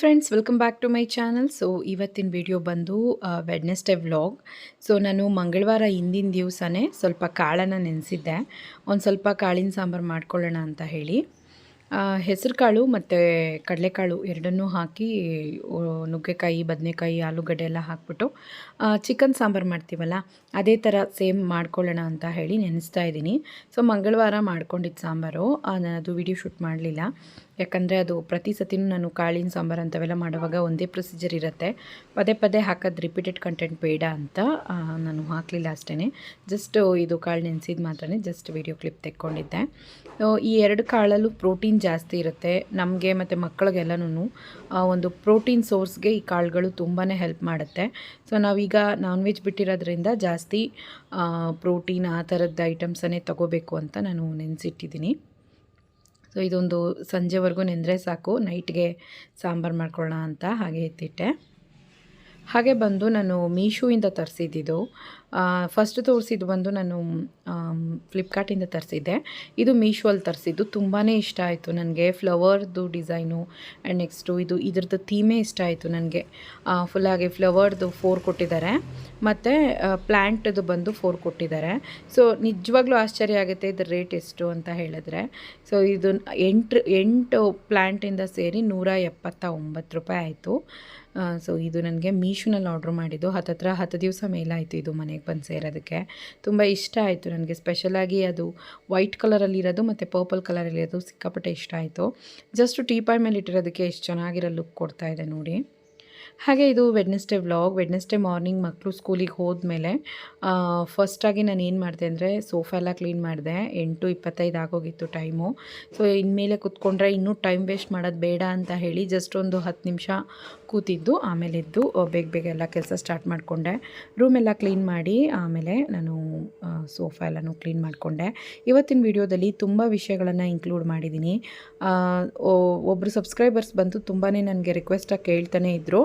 Friends welcome back to my channel so ಇವತ್ತಿನ video ಬಂದು Wednesday vlog so ನಾನು ಮಂಗಳವಾರ ಹಿಂದಿನ ದಿವಸನೇ ಸ್ವಲ್ಪ ಕಾಳನ್ನು ನೆನೆಸಿದ್ದೆ. ಒಂದು ಸ್ವಲ್ಪ ಕಾಳಿನ ಸಾಂಬಾರು ಮಾಡ್ಕೊಳ್ಳೋಣ ಅಂತ ಹೇಳಿ. ಹೆಸರು ಕಾಳು ಮತ್ತು ಕಡಲೆಕಾಳು ಎರಡನ್ನೂ ಹಾಕಿ ನುಗ್ಗೆಕಾಯಿ, ಬದನೆಕಾಯಿ, ಆಲೂಗಡ್ಡೆ ಎಲ್ಲ ಹಾಕ್ಬಿಟ್ಟು ಚಿಕನ್ ಸಾಂಬಾರು ಮಾಡ್ತೀವಲ್ಲ, ಅದೇ ಥರ ಸೇಮ್ ಮಾಡ್ಕೊಳ್ಳೋಣ ಅಂತ ಹೇಳಿ ನೆನೆಸ್ತಾ ಇದ್ದೀನಿ. ಸೊ ಮಂಗಳವಾರ ಮಾಡ್ಕೊಂಡಿದ್ದ ಸಾಂಬಾರು. ನಾನು ಅದು ವಿಡಿಯೋ ಶೂಟ್ ಮಾಡಲಿಲ್ಲ. ಯಾಕಂದರೆ ಅದು ಪ್ರತಿ ಸತಿನೂ ನಾನು ಕಾಳಿನ ಸಾಂಬಾರು ಅಂಥವೆಲ್ಲ ಮಾಡುವಾಗ ಒಂದೇ ಪ್ರೊಸೀಜರ್ ಇರುತ್ತೆ. ಪದೇ ಪದೇ ಹಾಕೋದು ರಿಪೀಟೆಡ್ ಕಂಟೆಂಟ್ ಬೇಡ ಅಂತ ನಾನು ಹಾಕಲಿಲ್ಲ ಅಷ್ಟೇ ಜಸ್ಟ್ ಇದು ಕಾಳು ನೆನೆಸಿದ ಮಾತ್ರನೇ ಜಸ್ಟ್ ವಿಡಿಯೋ ಕ್ಲಿಪ್ ತೆಕ್ಕೊಂಡಿದ್ದೆ. ಈ ಎರಡು ಕಾಳಲ್ಲೂ ಪ್ರೋಟೀನ್ ಜಾಸ್ತಿ ಇರುತ್ತೆ. ನಮಗೆ ಮತ್ತು ಮಕ್ಕಳಿಗೆಲ್ಲನೂ ಒಂದು ಪ್ರೋಟೀನ್ ಸೋರ್ಸ್ಗೆ ಈ ಕಾಳುಗಳು ತುಂಬಾ ಹೆಲ್ಪ್ ಮಾಡುತ್ತೆ. ಸೊ ನಾವೀಗ ನಾನ್ ವೆಜ್ ಬಿಟ್ಟಿರೋದ್ರಿಂದ ಜಾಸ್ತಿ ಪ್ರೋಟೀನ್ ಆ ಥರದ ಐಟಮ್ಸನ್ನೇ ತಗೋಬೇಕು ಅಂತ ನಾನು ನೆನೆಸಿಟ್ಟಿದ್ದೀನಿ. ಸೊ ಇದೊಂದು ಸಂಜೆವರೆಗೂ ನೆಂದರೆ ಸಾಕು. ನೈಟ್ಗೆ ಸಾಂಬಾರು ಮಾಡ್ಕೊಳ್ಳೋಣ ಅಂತ ಹಾಗೆ ಎತ್ತಿಟ್ಟೆ. ಹಾಗೆ ಬಂದು ನಾನು ಮೀಶೋಯಿಂದ ತರಿಸಿದ್ದಿದ್ದು ಫಸ್ಟ್ ತೋರಿಸಿದ್ದು ಬಂದು ನಾನು ಫ್ಲಿಪ್ಕಾರ್ಟಿಂದ ತರಿಸಿದ್ದೆ. ಇದು ಮೀಶೋಲ್ಲಿ ತರಿಸಿದ್ದು. ತುಂಬಾ ಇಷ್ಟ ಆಯಿತು ನನಗೆ. ಫ್ಲವರ್ದು ಡಿಸೈನು ಆ್ಯಂಡ್ ನೆಕ್ಸ್ಟು ಇದು ಇದ್ರದ್ದು ಥೀಮೇ ಇಷ್ಟ ಆಯಿತು ನನಗೆ. ಫುಲ್ಲಾಗಿ ಫ್ಲವರ್ದು ಫೋರ್ ಕೊಟ್ಟಿದ್ದಾರೆ. ಮತ್ತು ಪ್ಲ್ಯಾಂಟದು ಬಂದು ಫೋರ್ ಕೊಟ್ಟಿದ್ದಾರೆ. ಸೊ ನಿಜವಾಗ್ಲೂ ಆಶ್ಚರ್ಯ ಆಗುತ್ತೆ ಇದ್ರ ರೇಟ್ ಎಷ್ಟು ಅಂತ ಹೇಳಿದ್ರೆ. ಸೊ ಇದು ಎಂಟು ಎಂಟು ಪ್ಲ್ಯಾಂಟಿಂದ ಸೇರಿ ನೂರ ಎಪ್ಪತ್ತ ಒಂಬತ್ತು ರೂಪಾಯಿ ಆಯಿತು. ಸೊ ಇದು ನನಗೆ ಮೀಶೋನಲ್ಲಿ ಆರ್ಡ್ರ್ ಮಾಡಿದ್ದು. ಹತ್ತತ್ರ ಹತ್ತು ದಿವಸ ಮೇಲಾಯಿತು ಇದು ಮನೆಗೆ ಬಂದು ಸೇರೋದಕ್ಕೆ. ತುಂಬ ಇಷ್ಟ ಆಯಿತು ನನಗೆ. ಸ್ಪೆಷಲಾಗಿ ಅದು ವೈಟ್ ಕಲರಲ್ಲಿರೋದು ಮತ್ತು ಪರ್ಪಲ್ ಕಲರಲ್ಲಿರೋದು ಸಿಕ್ಕಾಪಟ್ಟೆ ಇಷ್ಟ ಆಯಿತು. ಜಸ್ಟ್ ಟೀಪಾಯ್ ಮೇಲೆ ಇಟ್ಟಿರೋದಕ್ಕೆ ಎಷ್ಟು ಚೆನ್ನಾಗಿರೋ ಲುಕ್ ಕೊಡ್ತಾ ಇದೆ ನೋಡಿ. ಹಾಗೆ ಇದು ವೆಡ್ನೆಸ್ಡೇ ವ್ಲಾಗ್ ವೆಡ್ನೆಸ್ಡೇ ಮಾರ್ನಿಂಗ್ ಮಕ್ಕಳು ಸ್ಕೂಲಿಗೆ ಹೋದ್ಮೇಲೆ ಫಸ್ಟಾಗಿ ನಾನು ಏನು ಮಾಡಿದೆ ಅಂದರೆ ಸೋಫಾ ಎಲ್ಲ ಕ್ಲೀನ್ ಮಾಡಿದೆ. ಎಂಟು ಇಪ್ಪತ್ತೈದು ಆಗೋಗಿತ್ತು ಟೈಮು ಸೊ ಇನ್ಮೇಲೆ ಕೂತ್ಕೊಂಡ್ರೆ ಇನ್ನೂ ಟೈಮ್ ವೇಸ್ಟ್ ಮಾಡೋದು ಬೇಡ ಅಂತ ಹೇಳಿ ಜಸ್ಟ್ ಒಂದು ಹತ್ತು ನಿಮಿಷ ಕೂತಿದ್ದು. ಆಮೇಲೆ ಇದ್ದು ಬೇಗ ಬೇಗ ಎಲ್ಲ ಕೆಲಸ ಸ್ಟಾರ್ಟ್ ಮಾಡಿಕೊಂಡೆ. ರೂಮೆಲ್ಲ ಕ್ಲೀನ್ ಮಾಡಿ ಆಮೇಲೆ ನಾನು ಸೋಫಾ ಎಲ್ಲನೂ ಕ್ಲೀನ್ ಮಾಡಿಕೊಂಡೆ. ಇವತ್ತಿನ ವಿಡಿಯೋದಲ್ಲಿ ತುಂಬ ವಿಷಯಗಳನ್ನು ಇನ್ಕ್ಲೂಡ್ ಮಾಡಿದ್ದೀನಿ ಒಬ್ಬರು ಸಬ್ಸ್ಕ್ರೈಬರ್ಸ್ ಬಂತು ತುಂಬಾ ನನಗೆ ರಿಕ್ವೆಸ್ಟಾಗಿ ಕೇಳ್ತಾನೆ ಇದ್ದರು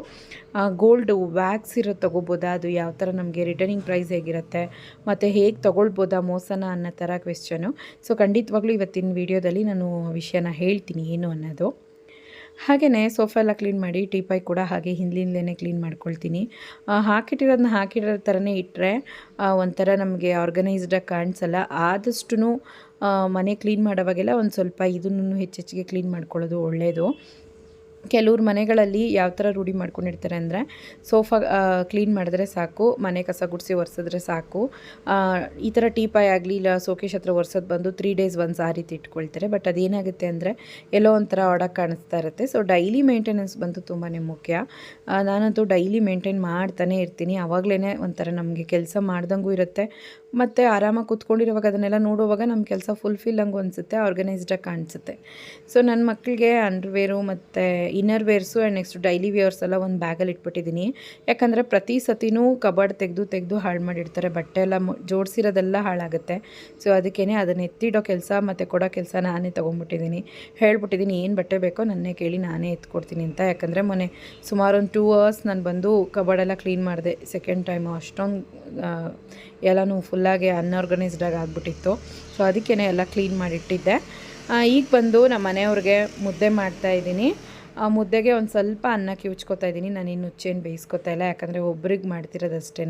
ಗೋಲ್ಡ್ ವ್ಯಾಕ್ಸ್ ಇರೋದು ತೊಗೋಬೋದಾ? ಅದು ಯಾವ ಥರ ನಮಗೆ ರಿಟರ್ನಿಂಗ್ ಪ್ರೈಸ್ ಹೇಗಿರುತ್ತೆ? ಮತ್ತು ಹೇಗೆ ತೊಗೊಳ್ಬೋದಾ ಮೋಸನ ಅನ್ನೋ ಥರ ಕ್ವೆಶನು ಸೊ ಖಂಡಿತವಾಗ್ಲೂ ಇವತ್ತಿನ ವಿಡಿಯೋದಲ್ಲಿ ನಾನು ವಿಷಯನ ಹೇಳ್ತೀನಿ, ಏನು ಅನ್ನೋದು. ಹಾಗೆಯೇ ಸೋಫಾ ಎಲ್ಲ ಕ್ಲೀನ್ ಮಾಡಿ ಟೀಪಾಯ್ ಕೂಡ ಹಾಗೆ ಹಿಂದಿಂದಲೇ ಕ್ಲೀನ್ ಮಾಡ್ಕೊಳ್ತೀನಿ. ಹಾಕಿಟ್ಟಿರೋದನ್ನ ಹಾಕಿರೋ ಥರನೇ ಇಟ್ಟರೆ ಒಂಥರ ನಮಗೆ ಆರ್ಗನೈಸ್ಡಾಗಿ ಕಾಣಿಸಲ್ಲ. ಆದಷ್ಟು ಮನೆ ಕ್ಲೀನ್ ಮಾಡೋವಾಗೆಲ್ಲ ಒಂದು ಸ್ವಲ್ಪ ಇದನ್ನು ಹೆಚ್ಚೆಚ್ಚಿಗೆ ಕ್ಲೀನ್ ಮಾಡ್ಕೊಳ್ಳೋದು ಒಳ್ಳೆಯದು ಕೆಲವ್ರ ಮನೆಗಳಲ್ಲಿ ಯಾವ ಥರ ರೂಢಿ ಮಾಡ್ಕೊಂಡಿರ್ತಾರೆ ಅಂದರೆ ಸೋಫಾ ಕ್ಲೀನ್ ಮಾಡಿದ್ರೆ ಸಾಕು, ಮನೆ ಕಸ ಗುಡಿಸಿ ಒರೆಸಿದ್ರೆ ಸಾಕು. ಈ ಥರ ಟೀಪಾಯ್ ಆಗಲಿ ಇಲ್ಲ ಸೋಕೇಶ್ ಹತ್ರ ಒರೆಸೋದು ಬಂದು ತ್ರೀ ಡೇಸ್ ಒನ್ಸ್ ಆ ರೀತಿ ಇಟ್ಕೊಳ್ತಾರೆ. ಬಟ್ ಅದೇನಾಗುತ್ತೆ ಅಂದರೆ ಎಲ್ಲೋ ಒಂಥರ ಒಡಕ್ಕೆ ಕಾಣಿಸ್ತಾ ಇರುತ್ತೆ. ಸೊ ಡೈಲಿ ಮೇಂಟೆನೆನ್ಸ್ ಬಂದು ತುಂಬಾ ಮುಖ್ಯ. ನಾನಂತೂ ಡೈಲಿ ಮೇಂಟೈನ್ ಮಾಡ್ತಾನೆ ಇರ್ತೀನಿ. ಆವಾಗಲೇ ಒಂಥರ ನಮಗೆ ಕೆಲಸ ಮಾಡ್ದಂಗೂ ಇರುತ್ತೆ. ಮತ್ತು ಆರಾಮಾಗಿ ಕೂತ್ಕೊಂಡಿರುವಾಗ ಅದನ್ನೆಲ್ಲ ನೋಡುವಾಗ ನಮ್ಮ ಕೆಲಸ ಫುಲ್ಫಿಲ್ ಹಂಗೆ ಅನಿಸುತ್ತೆ ಆರ್ಗನೈಸ್ಡಾಗಿ ಕಾಣಿಸುತ್ತೆ. ಸೊ ನನ್ನ ಮಕ್ಕಳಿಗೆ ಅಂಡರ್ವೇರು ಮತ್ತು inner wears and next daily wears ಎಲ್ಲ ಒಂದು ಬ್ಯಾಗಲ್ಲಿ ಇಟ್ಬಿಟ್ಟಿದ್ದೀನಿ ಯಾಕಂದರೆ ಪ್ರತಿ ಸತಿನೂ ಕಬಾರ್ಡ್ ತೆಗೆದು ತೆಗೆದು ಹಾಳು ಮಾಡಿಡ್ತಾರೆ. ಬಟ್ಟೆ ಎಲ್ಲ ಜೋಡಿಸಿರೋದೆಲ್ಲ ಹಾಳಾಗುತ್ತೆ. ಸೊ ಅದಕ್ಕೇ ಅದನ್ನು ಎತ್ತಿಡೋ ಕೆಲಸ ಮತ್ತು ಕೊಡೋ ಕೆಲಸ ನಾನೇ ತೊಗೊಂಡ್ಬಿಟ್ಟಿದ್ದೀನಿ ಹೇಳ್ಬಿಟ್ಟಿದ್ದೀನಿ ಏನು ಬಟ್ಟೆ ಬೇಕೋ ನನ್ನೇ ಕೇಳಿ ನಾನೇ ಎತ್ಕೊಡ್ತೀನಿ ಅಂತ. ಯಾಕಂದರೆ ಮೊನ್ನೆ ಸುಮಾರು ಒಂದು ಟೂ ಅವರ್ಸ್ ನಾನು ಬಂದು ಕಬಾರ್ಡೆಲ್ಲ ಕ್ಲೀನ್ ಮಾಡಿದೆ. ಸೆಕೆಂಡ್ ಟೈಮು ಅಷ್ಟೊಂದು ಎಲ್ಲನೂ ಫುಲ್ಲಾಗಿ ಅನ್ಆರ್ಗನೈಸ್ಡಾಗಿ ಆಗಿಬಿಟ್ಟಿತ್ತು. ಸೊ ಅದಕ್ಕೇ ಎಲ್ಲ ಕ್ಲೀನ್ ಮಾಡಿಟ್ಟಿದ್ದೆ. ಈಗ ಬಂದು ನಮ್ಮ ಮನೆಯವ್ರಿಗೆ ಮುದ್ದೆ ಮಾಡ್ತಾ ಇದ್ದೀನಿ ಆ ಮುದ್ದೆಗೆ ಒಂದು ಸ್ವಲ್ಪ ಅನ್ನ ಉಚ್ಕೋತಾ ಇದ್ದೀನಿ. ನಾನು ಇನ್ನು ಹುಚ್ಚೇನು ಬೇಯಿಸ್ಕೊತಾ ಇಲ್ಲ. ಯಾಕಂದರೆ ಒಬ್ರಿಗೆ ಮಾಡ್ತಿರೋದಷ್ಟೇ